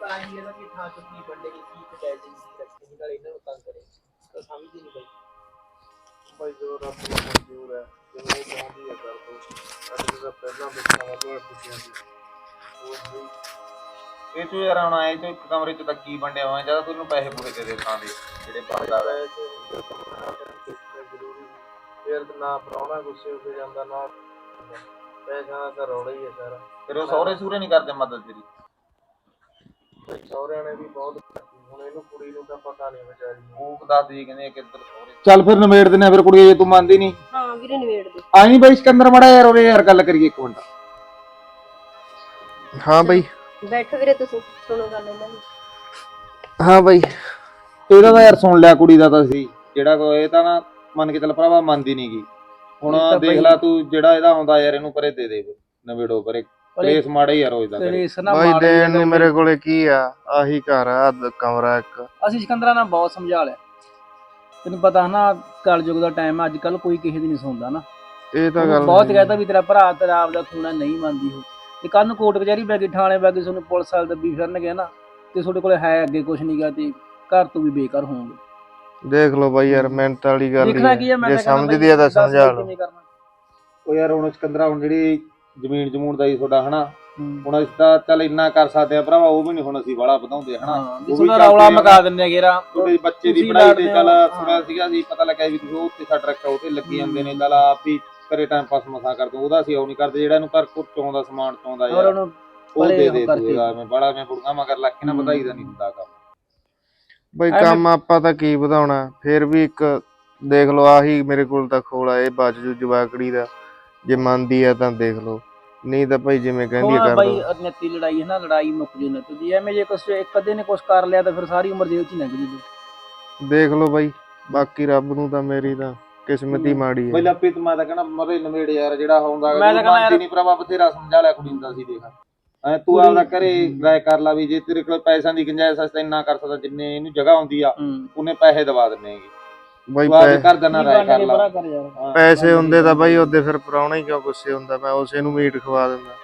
ਤਾਂ ਹੀ ਇਹਦਾ ਕਿ ਥਾਂ ਚੁੱਕੀ ਵੱਡੇ ਕੀ ਕੀ ਪਟਾਈ ਦੀ ਰੱਖੀ ਨਾਲ ਇਹਨਾਂ ਨੂੰ ਤੰਗ ਕਰੇ ਤਾਂ ਸਮਝ ਹੀ ਨਹੀਂ ਬਾਈ ਬਈ ਜੋ ਰੱਬ ਨੂੰ ਮਨਜ਼ੂਰ ਹੈ ਜਿਵੇਂ ਉਹ ਚਾਹੁੰਦੀ ਹੈ ਕਰ ਦੋ ਸਾਡੇ ਤਾਂ ਪਹਿਲਾਂ ਬੱਚਾ ਵਾਲਾ ਟੁੱਟਿਆ ਸੀ ਉਹ ਬਈ ਇਹ ਤੂੰ ਯਾਰ ਹੁਣ ਆਏ ਤੇ ਇੱਕ ਕਮਰੇ ਚ ਤਾਂ ਕੀ ਵੰਡਿਆ ਹੋਇਆ? ਜ਼ਿਆਦਾ ਤੈਨੂੰ ਪੈਸੇ ਪੂਰੇ ਦੇ ਦੇ ਥਾਂ ਦੇ ਜਿਹੜੇ ਬਣਦਾ ਵਾ ਜ਼ਰੂਰੀ ਫਿਰ ਨਾ ਪ੍ਰਾਹੁਣਾ ਗੁੱਸੇ ਹੋ ਕੇ ਜਾਂਦਾ ਨਾ ਪੈਸਿਆਂ ਦਾ ਤਾਂ ਰੌਲਾ ਹੀ ਹੈ ਸਾਰਾ। ਫਿਰ ਉਹ ਸਹੁਰੇ ਸੂਰੇ ਨਹੀਂ ਕਰਦੇ ਮਦਦ ਤੇਰੀ? ਸਹੁਰਿਆਂ ਨੇ ਵੀ ਬਹੁਤ ਕੀਤੀ। ਹੁਣ ਇਹਨੂੰ ਕੁੜੀ ਨੂੰ ਤਾਂ ਪਤਾ ਨਹੀਂ ਵਿਚਾਰੀ ਨੂੰ। ਉਹ ਦੱਸਦੀ ਕਹਿੰਦੇ ਕਿ ਇੱਧਰ ਸਹੁਰੇ ਚੱਲ ਫਿਰ ਨਿਮੇੜ ਦਿੰਨੇ ਫਿਰ ਕੁੜੀ ਜੇ ਤੂੰ ਮੰਨਦੀ ਨਹੀਂ। ਹਾਂ ਵੀਰੇ ਨਿਬੇੜ ਦੇ। ਆਈ ਨਹੀਂ ਬਈ ਸਿਕੰਦਰ ਮੜਾ ਯਾਰ ਉਰੇ ਯਾਰ ਗੱਲ ਕਰੀਏ ਇੱਕ ਮਿੰਟ। ਹਾਂ ਬਈ। ਬੈਠੋ ਵੀਰੇ ਤੁਸੀਂ ਸੁਣੋ ਗੱਲ ਇਹਨਾਂ ਦੀ। ਹਾਂ ਬਈ ਇਹਦਾ ਤਾਂ ਯਾਰ ਸੁਣ ਲਿਆ ਕੁੜੀ ਦਾ ਤਾਂ ਸੀ ਜਿਹੜਾ ਕੋ ਇਹ ਤਾਂ ਨਾ ਮੰਨ ਕੇ ਚੱਲ ਭਰਾਵਾ ਮੰਨਦੀ ਨੀ ਗੀ। ਹੁਣ ਦੇਖ ਲੈ ਤੂੰ ਜਿਹੜਾ ਇਹਦਾ ਆਉਂਦਾ ਯਾਰ ਇਹਨੂੰ ਪਰੇ ਦੇ ਦੇ ਨਵੇੜੋ ਪਰੇ। ਕਲੇਸ਼ ਮਾੜਾ ਹੀ ਯਾਰ ਰੋਜ਼ ਦਾ ਨਾ ਬਾਈ ਦੇਣ ਜਿਹੇ ਨਹੀਂ ਮੇਰੇ ਕੋਲੇ ਕੀ ਆ? ਆਹੀ ਘਰ ਆ ਦ- ਕਮਰਾ ਇੱਕ। ਅਸੀਂ ਸਿਕੰਦਰਾਂ ਨਾਲ ਬਹੁਤ ਸਮਝਾ ਲਿਆ। ਤੈਨੂੰ ਪਤਾ ਨਾ ਕਲਯੁਗ ਦਾ ਟਾਈਮ ਅੱਜ ਕੱਲ ਕੋਈ ਕਿਸੇ ਦੀ ਨਹੀਂ ਸੁਣਦਾ ਨਾ। ਇਹ ਤਾਂ ਗੱਲ ਬਹੁਤ ਨਹੀਂ। ਕਹਿਤਾ ਵੀ ਤੇਰਾ ਭਰਾ ਤੇਰਾ ਆਪਦਾ ਖੂਨਾ ਨਹੀਂ ਮੰਨਦੀ ਉਹ। ਤੇ ਕੱਲ ਨੂੰ ਕੋਰਟ ਕਚਹਿਰੀ ਬੈ ਗਈ ਥਾਣੇ ਬੈ ਗਈ ਤੁਹਾਨੂੰ ਪੁਲਿਸ ਵਾਲੇ ਦੱਬੀ ਫਿਰਨਗੇ ਨਾ ਤੇ ਤੁਹਾਡੇ ਕੋਲੇ ਹੈ ਅੱਗੇ ਕੁਝ ਨਹੀਂ ਗਾ ਤੇ ਘਰ ਤੋਂ ਵੀ ਬੇਕਾਰ ਹੋਵੋਗੇ। ਦੇਖ ਲਓ ਬਾਈ ਯਾਰ ਮਿਹਨਤ ਵਾਲੀ ਗੱਲ ਦੇਖਣਾ ਹੀ ਕੀ ਹੈ। ਮੈਂ ਜੇ ਤਾਂ ਕਹਿੰਦਾ ਸਮਝਦੀ ਆ ਤਾਂ ਸਮਝਾ ਲਓ। ਕਿਵੇਂ ਕਰਨਾ। ਉਹ ਯਾਰ ਹੁਣ ਸਿਕੰਦਰਾ ਹੁਣ ਜਿਹੜੀ ਜ਼ਮੀਨ ਜਮੂਨ ਦਾ ਹੀ ਤੁਹਾਡਾ ਹਨਾ। ਹੁਣ ਅਸੀਂ ਤਾਂ ਚੱਲ ਇੰਨਾ ਕਰ ਸਕਦੇ ਆ ਭਰਾਵਾ ਉਹ ਵੀ ਨਹੀਂ ਹੁਣ ਅਸੀਂ ਬੜਾ ਵਧਾਉਂਦੇ ਹਨਾ ਉਹ ਵੀ ਰੌਲਾ। ਮਕਾ ਦਿੰਦੇ ਆ ਗੇਰਾ ਤੁਹਾਡੇ ਬੱਚੇ ਦੀ ਪੜ੍ਹਾਈ ਤੇ ਚੱਲ। ਸੁਣਿਆ ਸੀਗਾ ਸੀ ਪਤਾ ਲੱਗਾ ਵੀ ਤੁਸੀਂ ਉਹ ਉੱਤੇ ਛੱਡ ਰੱਖਿਆ ਉਹ ਤੇ ਲੱਗੀ ਜਾਂਦੇ ਨੇ ਚੱਲ ਆਪ ਹੀ ਕਰੇ ਟਾਈਮ ਪਾਸ ਮਸਾ ਕਰ ਦੋ ਉਹਦਾ ਅਸੀਂ ਉਹ ਨਹੀਂ ਕਰਦੇ ਜਿਹੜਾ ਇਹਨੂੰ ਘਰ ਘੁਰ ਚੋਂਦਾ ਸਮਾਨ ਚੋਂਦਾ ਯਾਰ ਉਹ ਦੇ ਦੇ ਕਰਕੇ। ਤੂੰ ਇਹਦਾ ਮੈਂ ਬੜਾ ਮੈਂ ਬੁੜਗਾ ਮਗਰ ਲੱਗ ਕੇ ਨਾ ਹੂੰ। ਵਧਾਈ ਦਾ ਨਹੀਂ ਹੁੰਦਾ ਕੰਮ ਬਈ ਕੰਮ ਆਪਾਂ ਤਾਂ ਕੀ ਵਧਾਉਣਾ ਫਿਰ ਵੀ ਇੱਕ ਦੇਖ ਲਓ ਆਹੀ ਮੇਰੇ ਕੋਲ ਤਾਂ ਖੋਲਾ ਇਹ ਬਚ ਜੂ ਜਵਾਕੜੀ ਦਾ ਜੇ ਮੰਨਦੀ ਆ ਤਾਂ ਦੇਖ ਲਓ ਨਹੀਂ ਤਾਂ ਭਾਈ ਜਿਵੇਂ ਕਹਿੰਦੀ ਆ ਹੋਣਾ ਕਰ ਬਾਈ ਦੋ। ਅਨੇਤੀ ਲੜਾਈ ਹੈ ਨਾ ਲੜਾਈ ਮੁੱਕ ਜੂ ਨਾ ਤੁਸੀਂ ਐਵੇਂ ਜੇ ਕੁਛ ਇੱਕ ਅੱਧੇ ਨੇ ਕੁਛ ਕਰ ਲਿਆ ਤਾਂ ਫਿਰ ਸਾਰੀ ਉਮਰ ਜੇਲ੍ਹ ਚ ਹੀ ਲੰਘ ਜੂਗੀ ਦੇਖ ਲਓ ਬਾਈ ਬਾਕੀ ਰੱਬ ਨੂੰ ਤਾਂ ਮੇਰੀ ਤਾਂ ਕਿਸਮਤ ਹੀ ਮਾੜੀ ਬਈ ਹੈ ਲੱਪੀ ਤੇ ਮੈਂ ਤਾਂ ਕਹਿੰਦਾ ਮਰੇ ਨਵੇੜ ਯਾਰ ਜਿਹੜਾ ਹੁੰਦਾ ਮੈਂ ਤਾਂ ਕਹਿੰਦਾ ਯਾਰ- ਨਹੀਂ ਭਰਾਵਾ ਬਥੇਰਾ ਸਮਝਾ ਲਿਆ ਕੁੜੀ ਨੂੰ ਤਾਂ ਅਸੀਂ ਦੇਖ। ਐ ਤੂੰ ਆਪਦਾ ਘਰੇ ਰਾਇ ਕਰ ਲਾ ਵੀ ਜੇ ਤੇਰੇ ਕੋਲ ਪੈਸਿਆਂ ਦੀ ਗੁੰਜਾਇਸ਼ ਸਸਤਾ ਇੰਨਾ ਕਰ ਸਕਦਾ ਜਿੰਨੇ ਇਹਨੂੰ ਜਗ੍ਹਾ ਹੁੰਦੀ ਆ ਹੂੰ। ਉਹਨੇ ਪੈਸੇ ਦਵਾ ਦਿੰਨੇ ਹੈਗੇ। ਬਾਈ ਤੂੰ ਆਪਦੇ ਪੈ- ਘਰ ਦਾ ਨਾ ਰਾਇ ਕਰ ਲਾ। ਕਰ ਯਾਰ। ਪੈਸੇ ਹੁੰਦੇ ਤਾਂ ਬਾਈ ਉਹਦੇ ਫਿਰ ਪ੍ਰਾਹੁਣਾ ਹੀ ਕਿਉਂ ਗੁੱਸੇ ਹੁੰਦਾ? ਮੈਂ ਉਸੇ ਨੂੰ ਮੀਟ ਖਵਾ ਦਿੰਦਾ।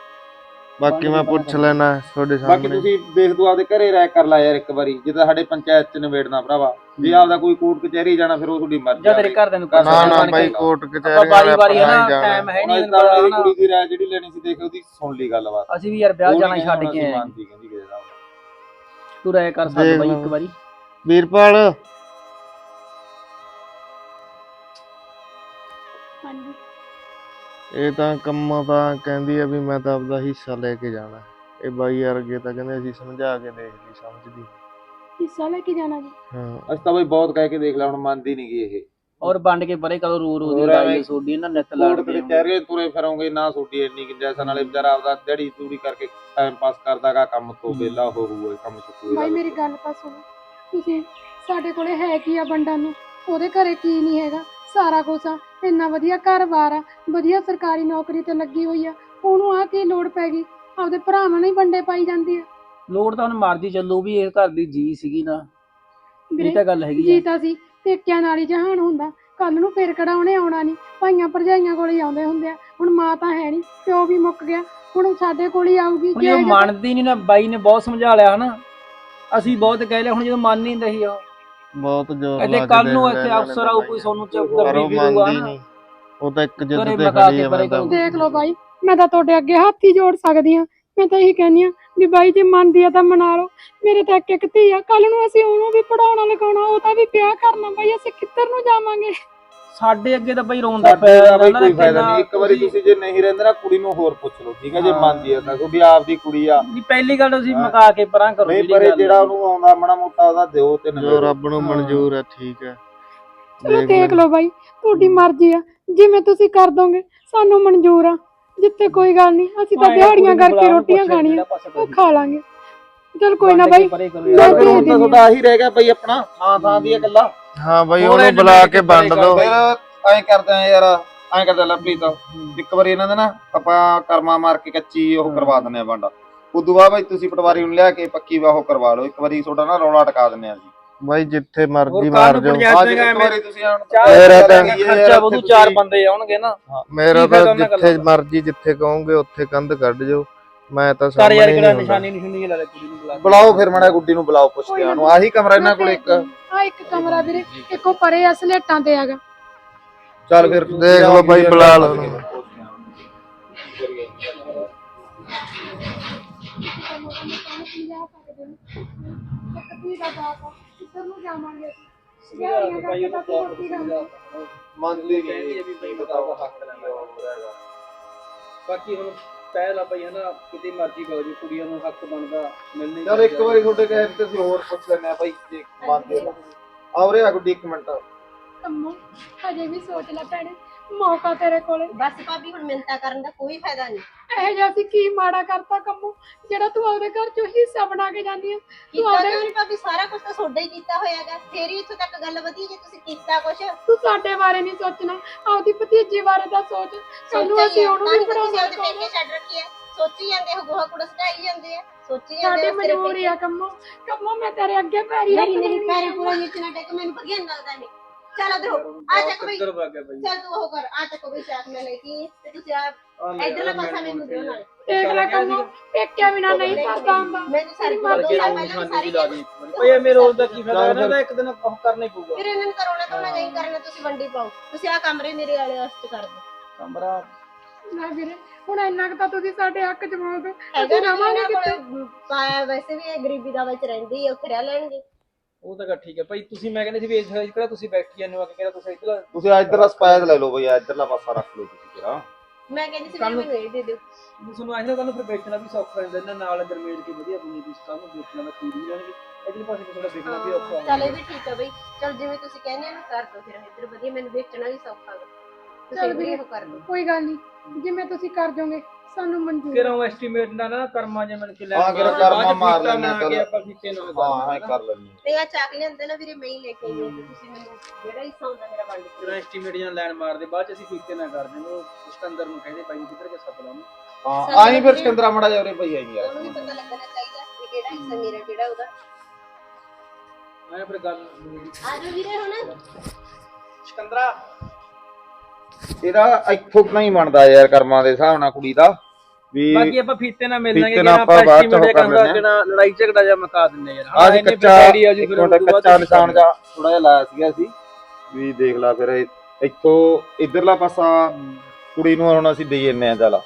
ਬਾਕੀ ਮੈਂ ਪੁੱਛ ਲੈਣਾ ਤੁਹਾਡੇ ਬਾਕੀ ਸਾਹਮਣੇ। ਤੁਸੀਂ ਦੇਖ ਤੂੰ ਆਪਦੇ ਘਰੇ ਰਹਿ ਕਰ ਲੈ ਯਾਰ ਇੱਕ ਵਾਰੀ। ਜਿੱਦਾਂ ਸਾਡੇ ਪੰਚਾਇਤ ਚ ਨਿਬੇੜਨਾ ਭਰਾਵਾ। ਜੇ ਆਪਦਾ ਕੋਈ ਕੋਰਟ ਕਚਹਿਰੀ ਜਾਣਾ ਫਿਰ ਉਹ ਤੁਹਾਡੀ ਮਰਜ਼ੀ ਜਾਂ ਤੇਰੇ ਘਰ ਦੇ ਨੂੰ ਕਰ ਨਾ ਨਾ ਬਾਈ ਕੋਰਟ ਆਪਾਂ ਕਚਹਿਰੀ ਵਾਰੀ ਵਾਰੀ ਹੈ ਨਾ ਟਾਈਮ ਹੈ ਨਹੀਂ ਹੁਣ ਇਹਨੂੰ ਮੇਰੀ ਪਤਾ ਕੁੜੀ ਦੀ ਰਾਏ ਜਿਹੜੀ ਲੈਣੀ ਸੀ ਦੇਖ ਉਹਦੀ ਸੁਣ ਲਈ ਗੱਲਬਾਤ ਅਸੀਂ ਵੀ ਯਾਰ ਵਿਆਹ ਉਹ ਜਾਣਾ ਨਹੀਂ ਛੱਡ ਕਹਿੰਦੀ ਕੇ ਆਏ। ਹਾਂ। ਮੰਨਦੀ ਕਹਿੰਦੀ ਕਿਸੇ ਦਾ। ਤੂੰ ਰਾਏ ਕਰ ਸਕਦਾ ਬਾਈ। ਇੱਕ ਵਾਰੀ। ਵੀਰਪਾਲ। ਇਹ ਤਾਂ ਕੰਮਾਂ ਤਾਂ ਕਹਿੰਦੀ ਆ ਵੀ ਮੈਂ ਤਾਂ ਆਪਦਾ ਹਿੱਸਾ ਲੈ ਕੇ ਜਾਣਾ। ਇਹ ਬਾਈ ਯਾਰ ਅੱਗੇ ਤਾਂ ਕਹਿੰਦੇ ਅਸੀਂ ਸਮਝਾ ਕੇ ਦੇਖ ਲਈ ਸਮਝਦੀ। ਹਿੱਸਾ ਲੈ ਕੇ ਜਾਣਾ ਜੀ। ਹਾਂ। ਅਸੀਂ ਤਾਂ ਬਈ ਬਹੁਤ ਕਹਿ ਕੇ ਦੇਖ ਲਿਆ ਹੁਣ ਮੰਨਦੀ ਨਹੀਂ ਗਈ ਇਹ। ਔਰ ਵੰਡ ਕੇ ਪਰੇ ਕਦੋਂ ਰੂ ਰੂ ਦੀ ਹੋਰ ਲੜਾਈ ਐਵੇਂ ਹੈ ਸੋਡੀ ਨਾ ਨਿੱਤ ਕੋਰਟ ਲੜਦੇ ਤੁਰੇ ਫਿਰੋਂਗੇ ਨਾ ਛੋਟੀ ਇੰਨੀ ਗੁੰਜਾਇਸ਼ ਨਾਲੇ ਵਿਚਾਰਾ ਆਪਦਾ ਦਿਹਾੜੀ ਤੂੜੀ ਕਰਕੇ ਟਾਈਮ ਪਾਸ ਕਰਦਾਗਾ ਕੰਮ ਤੋਂ ਵਿਹਲਾ ਹੋ ਹੋਊਗਾ ਕੰਮ ਚੁੱਕੂਗਾ ਬਾਈ ਮੇਰੀ ਗੱਲ ਤਾਂ ਸੁਣੋ। ਤੁਸੀਂ ਸਾਡੇ ਕੋਲੇ ਹੈ ਕੀ ਆ ਵੰਡਣ ਨੂੰ? ਉਹਦੇ ਘਰੇ ਕੀ ਨਹੀਂ ਹੈਗਾ ਸਾਰਾ ਕੁਝ ਆ। ਇੰਨਾ ਵਧੀਆ ਘਰ-ਬਾਰ ਆ ਵਧੀਆ ਸਰਕਾਰੀ ਨੌਕਰੀ ਤੇ ਲੱਗੀ ਹੋਈ ਆ ਉਹਨੂੰ ਆ ਕੀ ਲੋੜ ਪੈ ਗਈ? ਆਪਦੇ ਭਰਾਵਾਂ ਨੂੰ ਹੀ ਵੰਡੇ ਪਾਈ ਜਾਂਦੀ ਆ। ਲੋੜ ਤਾਂ ਹੁਣ ਮਰਦੀ ਚੱਲੂ ਵੀ ਇਹ ਘਰ ਦੀ ਜੀ ਸੀਗੀ ਨਾ। ਇਹ ਤਾਂ ਗੱਲ ਹੈਗੀ ਆ। ਜੀਤਾ ਸੀ ਪੇਕਿਆਂ ਨਾਲ ਹੀ ਜਹਾਨ ਹੁੰਦਾ। ਕੱਲ ਨੂੰ ਫੇਰ ਕਿਹੜਾ ਉਹਨੇ ਆਉਣਾ ਨਹੀਂ ਭਾਈਆਂ ਭਰਜਾਈਆਂ ਕੋਲ ਹੀ ਆਉਂਦੇ ਹੁੰਦੇ ਆ। ਹੁਣ ਮਾਂ ਤਾਂ ਹੈ ਨਹੀਂ ਪਿਓ ਵੀ ਮੁੱਕ ਗਿਆ। ਹੁਣ ਸਾਡੇ ਕੋਲ ਹੀ ਆਊਗੀ ਹੁਣ ਜੇ- ਮੰਨਦੀ ਨਹੀਂ ਨਾ ਬਾਈ ਨੇ ਬਹੁਤ ਸਮਝਾ ਲਿਆ ਹਨਾ। ਅਸੀਂ ਬਹੁਤ ਕਹਿ ਲਿਆ ਹੁਣ ਜਦੋਂ ਮੰਨ ਨਹੀਂ ਰਹੀ ਉਹ। ਬਹੁਤ ਜ਼ੋਰ ਲਾ ਕੇ ਕੱਲ ਨੂੰ ਇੱਥੇ ਅਫਸਰ ਆਊ ਕੋਈ ਸੋਨੂੰ ਚੁੱਪ ਪਰ ਕਰਦੀ ਉਹ ਉਹ ਤਾਂ ਇੱਕ ਜਿੱਦ ਤੇ ਖੜੀ ਆ ਮੈਂ ਤਾਂ। ਦੇਖ ਲਓ ਬਾਈ ਮੈਂ ਤਾਂ ਤੁਹਾਡੇ ਅੱਗੇ ਹੱਥ ਹੀ ਜੋੜ ਸਕਦੀ ਆ ਮੈਂ ਤਾਂ ਇਹੀ ਕਹਿੰਦੀ ਆ ਵੀ ਬਾਈ ਜੇ ਮੰਨਦੀ ਆ ਤਾਂ ਮਨਾ ਲਓ। ਮੇਰੇ ਤਾਂ ਇੱਕ ਇੱਕ ਧੀ ਆ। ਕੱਲ ਨੂੰ ਅਸੀਂ ਉਹਨੂੰ ਵੀ ਪੜਾਉਣਾ ਲਿਖਾਉਣਾ ਉਹਦਾ ਵੀ ਵਿਆਹ ਕਰਨਾ। ਬਾਈ ਅਸੀਂ ਕਿੱਧਰ ਨੂੰ ਜਾਵਾਂਗੇ? ਸਾਡੇ ਅੱਗੇ ਤਾਂ ਬਈ ਰੋਣ ਦਾ ਸਾਡੇ ਦਾ ਬਈ ਨਾ ਕੋਈ ਫਾਇਦਾ ਨਹੀਂ ਇੱਕ ਵਾਰੀ ਤੁਸੀਂ- ਜੇ ਨਹੀਂ ਰਹਿੰਦੇ ਨਾ ਕੁੜੀ ਨੂੰ ਹੋਰ ਪੁੱਛ ਲਓ ਠੀਕ ਹੈ ਜੇ। ਮੰਨਦੀ ਹੈ ਤਾਂ ਤੁਹਾਡੀ ਆਪਦੀ ਕੁੜੀ ਆ ਨਹੀਂ ਪਹਿਲੀ ਗੱਲ ਤੁਸੀਂ। ਮਕਾ ਕੇ ਪਰਾਂ ਕਰੋ ਨਹੀਂ ਪਰ ਇਹ ਜਿਹੜਾ। ਉਹਨੂੰ ਆਉਂਦਾ ਮਣਾ ਮੋਟਾ ਉਹਦਾ ਦਿਓ ਤੇ ਜੋ ਨਵੇੜੋ ਰੱਬ ਨੂੰ। ਮਨਜ਼ੂਰ ਹੈ ਠੀਕ ਹੈ ਚਲੋ ਦੇਖ ਦੇਖ ਲੈ। ਲਓ ਬਾਈ ਤੁਹਾਡੀ ਮਰਜ਼ੀ ਆ ਜਿਵੇਂ ਤੁਸੀਂ ਕਰ ਦੋਗੇ ਸਾਨੂੰ ਮਨਜ਼ੂਰ ਆ ਜਿੱਥੇ ਕੋਈ ਗੱਲ ਨਹੀਂ ਅਸੀਂ ਤਾਂ ਦਿਹਾੜੀਆਂ ਨੂੰ ਕਰਕੇ ਰੋਟੀਆਂ ਖਾਣੀਆਂ ਉਹ। ਖਾ ਲਾਂਗੇ ਚਲ ਕੋਈ ਨਾ ਬਾਈ ਪਰੇ ਕਰੋ ਮੈਂ ਯਾਰ। ਫਿਰ ਹੁਣ ਤਾਂ ਤੁਹਾਡਾ ਆਹੀ ਰਹਿ ਗਿਆ ਬਈ ਆਪਣਾ ਥਾਂ ਥਾਂ ਦੀ ਇਹ ਗੱਲਾਂ। ਹਾਂ ਬਾਈ ਉਹਨੂੰ ਬੁਲਾ ਕੇ ਵੰਡ ਦੋ। ਐਂ ਕਰਦੇ ਆ ਯਾਰ ਐਂ ਕਰਦੇ ਲਵਪ੍ਰੀਤ। ਇੱਕ ਵਾਰੀ ਇਹਨਾਂ ਦੇ ਨਾ ਆਪਾਂ ਕਰਮਾ ਮਾਰ ਕੇ ਕੱਚੀ ਉਹ ਕਰਵਾ ਦਿੰਦੇ ਆ ਵੰਡ। ਉਦੋਂ ਬਾਅਦ ਬਈ ਤੁਸੀਂ ਪਟਵਾਰੀ ਨੂੰ ਲਿਆ ਕੇ ਪੱਕੀ ਵਾ ਉਹ ਕਰਵਾ ਲਓ। ਇੱਕ ਵਾਰੀ ਤੁਹਾਡਾ ਨਾ ਰੌਲਾ ਟਕਾ ਦਿੰਦੇ ਆ ਜੀ ਬਾਈ ਜਿੱਥੇ ਮਰਜ਼ੀ ਮਾਰ ਜਾਓ। ਅੱਜ ਇੱਕ ਵਾਰੀ ਤੁਸੀਂ ਆਉਣ ਚਾਰ ਮੇਰਾ ਤਾਂ ਖਰਚਾ ਵਧੂ ਚਾਰ ਬੰਦੇ ਆਉਣਗੇ ਨਾ। ਮੇਰਾ ਤਾਂ ਉਹਨਾਂ ਜਿੱਥੇ ਗੱਲਾਂ? ਮਰਜ਼ੀ ਜਿੱਥੇ ਕਹੋਗੇ ਉੱਥੇ ਕੰਧ ਕੱਢ ਜਾਓ। ਮੈਂ ਤਾਂ ਕਰ ਯਾਰ ਸਾਹਮਣੇ ਕਿਹੜਾ ਨਹੀਂ ਹੁੰਦਾ ਨਿਸ਼ਾਨੀ ਨਿਸ਼ਾਨੀ ਲਾ ਲੈ ਕੁੜੀ ਨੂੰ। ਬੁਲਾਓ ਫਿਰ ਮੜਾ ਗੁੱਡੀ ਨੂੰ ਬੁਲਾਓ ਪੁੱਛ ਕੇ ਉਹਨੂੰ। ਆਹੀ ਕਮਰਾ ਇਹਨਾਂ ਕੋਲ ਇੱਕ। ਆ ਇੱਕ ਕਮਰਾ ਵੀਰੇ ਇੱਕੋ ਪਰੇ ਆ ਸਲੇਟਾਂ ਤੇ ਹੈਗਾ। ਚੱਲ ਫਿਰ ਦੇਖ ਲਓ ਬਾਈ, ਬੁਲਾ ਲਓ ਨੂੰ। ਕਹਿੰਦੀ ਆ ਵੀ ਬਈ ਬਤਾਓ ਹੱਕ ਲੈਣਾ ਬਾਕੀ ਹੁਣ ਪਹਿਲ ਆ ਹਨਾ ਕਿਤੇ ਮਰਜ਼ੀ ਕਹੋ ਜੀ ਕੁੜੀਆਂ ਨੂੰ ਹੱਕ ਬਣਦਾ ਮਿਲਣੀ ਚਲ ਇੱਕ ਵਾਰੀ ਤੁਹਾਡੇ ਕਹੇ ਤੇ ਅਸੀਂ ਹੋਰ ਪੁੱਛ ਲੈਂਦੇ ਆ ਭਾਈ ਜੇ ਮੰਨਦੇ ਹੋ। ਆਵਰੇ ਆ ਗੁੱਡੀ ਇੱਕ ਮਿੰਟ। ਹਜੇ ਵੀ ਸੋਚ ਲੈ ਭੈਣੇ। ਮੌਕਾ ਤੇਰੇ ਕੋਲੇ। ਬਸ ਭਾਬੀ ਹੁਣ ਮਿੰਤਾ ਕਰਨ ਦਾ ਕੋਈ ਫਾਇਦਾ ਨਹੀਂ। ਇਹ ਜਿਹਾ ਅਸੀਂ ਕੀ ਮਾੜਾ ਕਰਤਾ ਕੰਮੋ? ਜਿਹੜਾ ਤੂੰ ਆਪਦੇ ਘਰ ਚੋਂ ਹਿੱਸਾ ਬਣਾ ਕੇ ਜਾਂਦੀ ਆ ਤੂੰ ਕੀਤਾ ਆਪਦੇ ਕਿਉਂ ਨਹੀਂ ਭਾਬੀ? ਸਾਰਾ ਕੁਝ ਤਾਂ ਤੁਹਾਡਾ ਹੀ ਕੀਤਾ ਹੋਇਆਗਾ। ਫੇਰ ਹੀ ਇੱਥੋਂ ਤੱਕ ਗੱਲ ਵਧੀ ਜੇ ਤੁਸੀਂ ਕੀਤਾ ਕੁਝ ਤੂੰ ਸਾਡੇ ਬਾਰੇ ਨਹੀਂ ਸੋਚਣਾ। ਆਪਦੀ ਭਤੀਜੀ ਬਾਰੇ ਤਾਂ ਸੋਚ। ਕੱਲ ਨੂੰ ਅਸੀਂ ਉਹਨੂੰ ਵੀ ਪੜਾਉਣਾ ਪੇਕੇ ਛੱਡ ਰੱਖੀ ਹੈ ਸੋਚੀ ਜਾਂਦੇ ਹੋ ਗੋਹਾ ਕੂੜਾ ਸਟਾਈ ਜਾਂਦੇ ਆ। ਸੋਚੀ ਜਾਂਦੇ ਸਾਡੇ ਹੋ ਤੇਰੇ ਮਜਬੂਰੀ ਆ ਕੰਮੋ। ਕੰਮੋ ਮੈਂ ਤੇਰੇ ਅੱਗੇ ਪੈਰੀ ਹੱਥ ਨਹੀਂ ਨਹੀਂ ਪੈਰੇ ਆ। ਪੂਰਾ ਨੀਚੇ ਨਾ ਟੇਕ। ਮੈਨੂੰ ਵਧੀਆ ਨੀ ਲੱਗਦਾ ਨਹੀਂ ਚੱਲ ਅਦਰ ਆ ਚੱਕ ਬਈ। ਕਿੱਧਰ ਵਗ ਗਿਆ ਬਈ। ਚੱਲ ਤੂੰ ਉਹ ਕਰ ਆ ਚੱਕ ਬਈ ਚਾਕ ਮੈਂ ਲੈ ਕੇ ਤੇ ਤੁਸੀਂ ਆ ਇਧਰਲਾ ਪਾਸਾ ਮੈਨੂੰ ਦਿਓ ਨਾਲ। ਦੇਖ ਲੈ ਕੰਮੋ। ਪੇਕਿਆ ਬਿਨਾ ਨਹੀਂ ਸਰਦਾ ਹੁੰਦਾ ਮੈਨੂੰ ਸਾਰੀ ਮਰ ਦੋ ਕੇ ਸਾਲ ਰੋਣ ਪਹਿਲਾਂ ਨਿਸ਼ਾਨੀ ਸਾਰੀ ਵੀ ਲਾ ਦੀ। ਓਏ ਇਹ ਮੇਰੇ ਰੋਜ਼ ਦਾ ਕੀ ਫਾਇਦਾ? ਇਹਨਾਂ ਦਾ ਇੱਕ ਦਿਨ ਉਹ ਕਰਨਾ ਹੀ ਪਊਗਾ। ਫਿਰ ਇਹਨਾਂ ਨੂੰ ਕਰੋਨਾ ਤਾਂ ਨਹੀਂ ਕਰਨਾ ਤੁਸੀਂ ਵੰਡੀ ਪਾਓ। ਤੁਸੀਂ ਆ ਕਮਰੇ ਮੇਰੇ ਵਾਲੇ ਵਾਸਤੇ ਕਰ ਦਿਓ। ਕਮਰਾ। ਨਾ ਵੀਰੇ ਹੁਣ ਇੰਨਾ ਕੁ ਤਾਂ ਤੁਸੀਂ ਸਾਡੇ ਹੱਕ ਚ ਬੋਲ ਦਿਓ ਹੈਗਾ ਅਸੀਂ ਨਾ ਰਵਾਂਗੇ ਇਹਨਾਂ ਕਿੱਥੇ ਕੋਲ ਪਾਇਆ ਵੈਸੇ ਵੀ ਇਹ ਗਰੀਬੀ ਦਾ ਵਿੱਚ ਰਹਿੰਦੀ ਹੈ ਉੱਥੇ ਰਹਿ ਲੈਣਗੇ। ਉਹ ਤਾਂ ਗੱਲ ਠੀਕ ਹੈ। ਭਾਈ ਤੁਸੀਂ ਮੈਂ ਕਹਿੰਦੇ ਸੀ ਵੀ ਇਸ ਕਿਹੜਾ ਤੁਸੀਂ ਬੈਠੀ ਜਾਂਦੇ ਹੋ ਆ ਕੇ ਕਿਹੜਾ ਤੁਸੀਂ ਇੱਧਰ ਤੁਸੀਂ ਇਧਰਲਾ ਸਪਾਇਦ ਲੈ ਲਓ ਬਈ ਇਧਰਲਾ ਪਾਸਾ ਰੱਖ ਲਓ ਤੁਸੀਂ ਕਿਰਾ ਮੈਂ ਕਹਿੰਦੀ ਸੀ ਕੱਲ੍ਹ ਨੂੰ- ਮੈਨੂੰ ਇਹ ਦੇ ਦਿਓ। ਤੁਹਾਨੂੰ ਆਇਆ ਤੁਹਾਨੂੰ ਫਿਰ ਵੇਚਣਾ ਵੀ ਸੌਖਾ ਹੋ ਜਾਂਦਾ ਇਹਨਾਂ ਨਾਲ ਗਰਮੇਲ ਕੇ ਵਧੀਆ ਬਣੀ ਦੀ ਕੰਮ ਵੇਚਣਾ ਦਾ ਖਰੀਦ ਵੀ ਲੈਣਗੇ ਇਧਰ ਪਾਸੇ ਥੋੜਾ ਵੇਚਣਾ ਵੀ ਔਖਾ ਹਾਂ, ਚੱਲ ਇਹ ਵੀ ਠੀਕ ਆ ਬਈ। ਚਲ ਜਿਵੇਂ ਤੁਸੀਂ ਕਹਿੰਦੇ ਹੋ ਨਾ ਕਰ ਦੋ ਫਿਰ ਇੱਧਰ ਵਧੀਆ ਮੈਨੂੰ ਵੇਚਣਾ ਵੀ ਸੌਖਾ ਵਾ। ਤੁਸੀਂ ਚੱਲ ਵੀਰੇ। ਇਹੋ ਕਰ ਦਿਓ ਕੋਈ ਗੱਲ ਨਹੀਂ। ਜਿਵੇਂ ਤੁਸੀਂ ਕਰ ਦੋਗੇ ਸਾਨੂੰ ਮਨਜ਼ੂਰ ਕਿਹੜਾ ਉਹ ਐਸਟੀਮੇਟ ਨਾ ਨਾ ਕਰਮਾ ਜੇ ਮੈਨੂੰ ਕਿ ਲੈ ਹਾਂ, ਕਿਹੜਾ ਕਰਮਾਂ ਮਾਰ ਲੈਂਦੇ ਆ, ਕਿ ਚੱਲ। ਆਪਾਂ ਫਿੱਕੇ ਨਾ ਹਾਂ ਹਾਂ ਕਰ ਲੈਣੀ ਤੇ ਆ ਚਾਕ ਲਿਆਂਦੇ ਨਾ ਵੀਰੇ ਮੈਂ ਹੀ ਲੈ ਕੇ ਆਈ ਹਾਂ ਤੇ ਤੁਸੀਂ ਮੈਨੂੰ ਜਿਹੜਾ ਹਿੱਸਾ ਹੁੰਦਾ ਮੇਰਾ ਵੰਡ ਕਿਹੜਾ ਦਿਓ ਐਸਟੀਮੇਟ ਜਾਂ ਲੈਣ ਮਾਰਦੇ ਬਾਅਦ ਚ ਅਸੀਂ ਫਿੱਕੇ ਨਾ ਕਰਦੇ ਨੂੰ ਸਿਕੰਦਰ ਨੂੰ ਕਹਿੰਦੇ ਭਾਈ ਕਿੱਧਰ ਕੇ ਸੱਦ ਲਾਉਂ ਹਾਂ ਆਹੀ ਫਿਰ ਸਿਕੰਦਰਾ ਮੜਾ ਜਾ ਉਰੇ ਪਈ ਆਈ ਯਾਰ ਉਹਨੂੰ ਵੀ ਪਤਾ ਲੱਗਣਾ ਚਾਹੀਦਾ ਕਿ ਕਿਹੜਾ ਹਿੱਸਾ ਮੇਰਾ ਕਿਹੜਾ ਉਹਦਾ। ਆਇਆ ਫਿਰ ਗੱਲ ਆ ਜਾਓ ਵੀਰੇ ਹੁਣ। ਸਿਕੰਦਰਾ ਇਹਦਾ ਇੱਥੋਂ ਨਹੀਂ ਬਣਦਾ ਯਾਰ ਕਰਮਾਂ ਦੇ ਹਿਸਾਬ ਨਾਲ ਕੁੜੀ ਦਾ? ਵੀ ਬਾਕੀ ਆਪਾਂ ਫੀਤੇ ਨਾਲ ਮਿਲ ਲਾਂਗੇ ਨਾ ਆਪਾਂ ਬਾਅਦ ਚ ਕਰ ਕਿਹੜਾ ਲੜਾਈ ਝਗੜਾ ਜਾਂ ਮੁਕਾ ਦਿੰਨੇ ਯਾਰ। ਆਹ ਜੀ ਇੰਨੇ ਕੱਚਾ ਪੈਸੇ ਆ ਜੀ ਇੱਕ ਫਿਰ ਮਿੰਟ ਉਸ ਤੋਂ ਬਾਅਦ ਕੱਚਾ ਨਿਸ਼ਾਨ ਜਾ ਥੋੜਾ ਜਿਹਾ ਲਾਇਆ ਸੀਗਾ ਸੀ ਵੀ ਦੇਖ ਲਾ ਫਿਰ ਇੱਥੋਂ ਇਧਰਲਾ ਪਾਸਾ ਕੁੜੀ ਨੂੰ ਹੁਣ ਅਸੀਂ ਦੇਈ ਜੰਨੇ ਆ ਚੱਲ।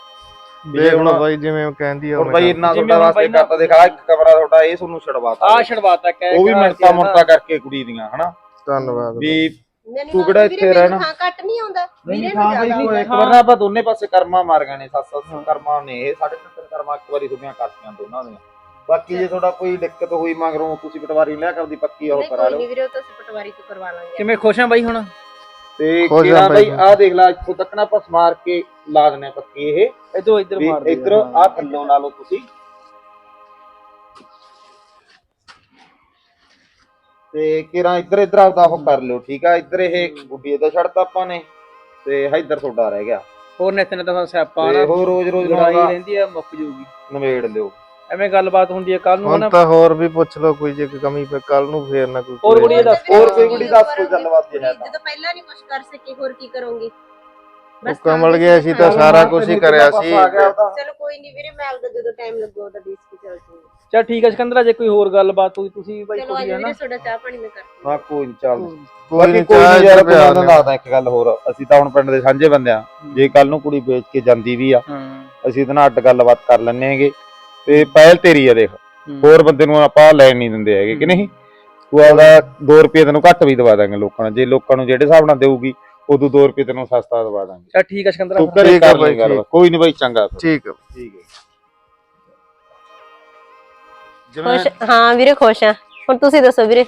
ਦੇਖ ਹੁਣ ਬਾਈ ਜਿਵੇਂ ਉਹ ਕਹਿੰਦੀ ਆ ਹੁਣ ਬਾਈ। ਇੰਨਾ ਤੁਹਾਡਾ ਵਾਸਤੇ ਕਰਤਾ ਦੇਖਾ ਇੱਕ ਕਮਰਾ ਤੁਹਾਡਾ ਇਹ ਤੁਹਾਨੂੰ ਛਡਵਾਤਾ ਆ ਛੜਵਾਤਾ ਕਹਿ ਉਹ ਵੀ ਮਿੰਟਾਂ। ਮੁੰਟਾਂ ਕਰਕੇ ਕੁੜੀ ਦੀਆਂ ਹਨਾ? ਧੰਨਵਾਦ ਵੀ ਮੈਨੂੰ ਤੂੰ ਕਿਹੜਾ ਇੱਥੇ ਰਹਿਣਾ? ਥਾਂ ਘੱਟ ਨਹੀਂ ਆਉਂਦਾ। ਨਹੀਂ ਵੀਰੇ ਹਾਂ ਨੂੰ ਜ਼ਿਆਦਾ ਆਉਂਦਾ। ਇੱਕ ਵਾਰ ਨਾ ਆਪਾਂ ਦੋਨੇ ਪਾਸੇ ਕਰਮਾਂ ਮਾਰ ਗਏ ਨੇ ਸੱਤ ਸੱਤ ਕਰਮਾਂ ਨੇ ਇਹ ਸਾਢੇ ਸੱਤ ਕਰਮਾਂ ਇੱਕ ਵਾਰੀ ਤੁਹਾਡੀਆਂ ਕਰਤੀਆਂ ਦੋਨਾਂ ਦੀਆਂ ਬਾਕੀ ਜੇ ਤੁਹਾਡਾ ਕੋਈ ਦਿੱਕਤ ਹੋਈ ਮਗਰੋਂ ਤੁਸੀਂ ਪਟਵਾਰੀ ਲਿਆ ਕਰਦੀ ਪੱਕੀ ਉਹ ਨਹੀਂ, ਕਰਾ ਕੋਈ ਲਓ। ਨਹੀਂ ਵੀਰੇ ਉਹ ਤਾਂ ਅਸੀਂ ਪਟਵਾਰੀ ਤੋਂ ਕਰਵਾ ਲਾਂਗੇ। ਕਿਵੇਂ ਖੁਸ਼ ਆ ਬਾਈ ਹੁਣ? ਤੇ ਕਿਹੜਾ ਬਾਈ ਬਾਈ ਆ ਦੇਖ ਲੈ ਇੱਥੋਂ ਤੱਕ ਨਾ ਆਪਾਂ ਸਮਾਰ ਕੇ ਲਾ ਦਨੇ ਪੱਕੀ ਇਹ। ਇਧਰੋਂ ਇੱਧਰ ਵੀ ਮਾਰ ਦੇ ਇੱਧਰ ਆ ਥੱਲੋਂ ਲਾ ਲਓ ਤੁਸੀਂ। ਤੇ ਕਿਰਾਂ ਇੱਧਰ ਇੱਧਰ ਆਪਦਾ ਉਹ ਕਰ ਲਿਓ ਠੀਕ ਆ? ਇੱਧਰ ਇਹ ਗੁੱਡੀ ਇਹਦਾ ਛੱਡਤਾ ਆਪਾਂ ਨੇ ਤੇ ਇੱਧਰ ਤੁਹਾਡਾ ਰਹਿ ਗਿਆ। ਹੋਰ ਨਿਤ ਨੇ ਤਾਂ ਸਿਆਪਾ ਤੇ ਨਾ ਹੋਰ ਰੋਜ਼ ਰੋਜ਼ ਲੜਾਈ ਰਹਿੰਦੀ ਆ ਮੁੱਕ ਜੂਗੀ। ਨਵੇੜ ਲਿਓ। ਐਵੇਂ ਗੱਲਬਾਤ ਹੁੰਦੀ ਹੈ ਕੱਲ ਨੂੰ ਹੁਣ ਹਨਾ? ਤਾਂ ਹੋਰ ਵੀ ਪੁੱਛ ਲਓ ਕੋਈ ਜੇ ਕੋਈ ਕਮੀ ਪੈ ਕੱਲ ਨੂੰ ਫੇਰ ਨਾ ਕੋਈ ਹੋਰ। ਕੁੜੀਏ ਦੱਸ। ਹੋਰ ਕੋਈ ਕੁੜੀ ਦੱਸ ਕੋਈ ਗੱਲਬਾਤ ਜੇ ਹੈ ਤਾਂ। ਜਦੋਂ ਪਹਿਲਾਂ ਨਹੀਂ ਕੁਝ ਕਰ ਸਕੀ ਹੋਰ ਕੀ ਕਰੋਗੇ? ਉਹ ਕਮਲ ਗਿਆ ਸੀ ਤਾਂ ਸਾਰਾ ਕੁਝ ਹੀ ਕਰਿਆ ਸੀ। ਚਲੋ ਕੋਈ ਨਹੀਂ ਵੀਰੇ ਮੈਂ ਆਪਦਾ ਜਦੋਂ ਟਾਈਮ ਲੱਗੂ ਉਹਦਾ ਦੇਖ ਕੇ ਚੱਲ ਜੂਗੀ। ਚਲ ਠੀਕ ਹੈ ਸਿਕੰਦਰਾ ਜੇ ਕੋਈ ਹੋਰ ਗੱਲਬਾਤ ਹੋਈ ਤੁਸੀਂ ਬਾਈ ਚਲੋ ਕੁੜੀ ਹੈ ਵੀਰੇ ਨਾ ਤੁਹਾਡਾ ਚਾਹ ਪਾਣੀ ਮੈਂ ਕਰਦੀ ਹਾਂ। ਕੋਈ ਨੀ ਚੱਲ। ਕੋਈ ਬਾਕੀ ਨਹੀਂ ਕੋਈ ਨੀ ਯਾਰ ਚ ਪਿਆ ਤੁਹਾਨੂੰ ਦੱਸਦਾ ਇੱਕ ਗੱਲ ਹੋਰ। ਅਸੀਂ ਤਾਂ ਹੁਣ ਪਿੰਡ ਦੇ ਸਾਂਝੇ ਬੰਦੇ ਆ। ਜੇ ਕੱਲ ਨੂੰ ਕੁੜੀ ਵੇਚ ਕੇ ਜਾਂਦੀ ਵੀ ਆ ਹਾਂ। ਅਸੀਂ ਇਹਦੇ ਨਾਲ ਅੱਡ ਗੱਲਬਾਤ ਕਰ ਲੈਣੇ ਹੈਗੇ। ਤੇ ਪਹਿਲ ਤੇਰੀ ਆ ਦੇਖ। ਹੂੰ। ਹੋਰ ਬੰਦੇ ਨੂੰ ਆਪਾਂ ਲੈਣ ਨਹੀਂ ਦਿੰਦੇ ਹੈਗੇ ਕਿ ਨਹੀਂ? ਤੂੰ ਆਪਦਾ 2 ਰੁਪਏ ਤੈਨੂੰ ਘੱਟ ਵੀ ਦਵਾ ਦਾਂਗੇ ਲੋਕਾਂ ਨੂੰ। ਜੇ ਲੋਕਾਂ ਨੂੰ ਜਿਹੜੇ ਹਿਸਾਬ ਨਾਲ ਦੇਊਗੀ ਉਦੋਂ 2 ਰੁਪਏ ਤੈਨੂੰ ਸਸਤਾ ਦਵਾ ਦਾਂਗੇ। ਚਲ ਠੀਕ ਹੈ ਸਿਕੰਦਰਾ। ਤੂੰ ਫਿਰ। ਘਰੇ ਠੀਕ ਆ ਕਰ ਬਾਈ, ਲਈ ਗੱਲ ਠੀਕ। ਕੋਈ ਨਹੀਂ ਬਾਈ ਚੰਗਾ ਫਿਰ। ਠੀਕ ਆ। ਠੀਕ ਹੈ ਜਿਵੇਂ ਖੁਸ਼ ਹਾਂ ਵੀਰੇ ਖੁਸ਼ ਆ। ਹੁਣ ਤੁਸੀਂ ਦੱਸੋ ਵੀਰੇ।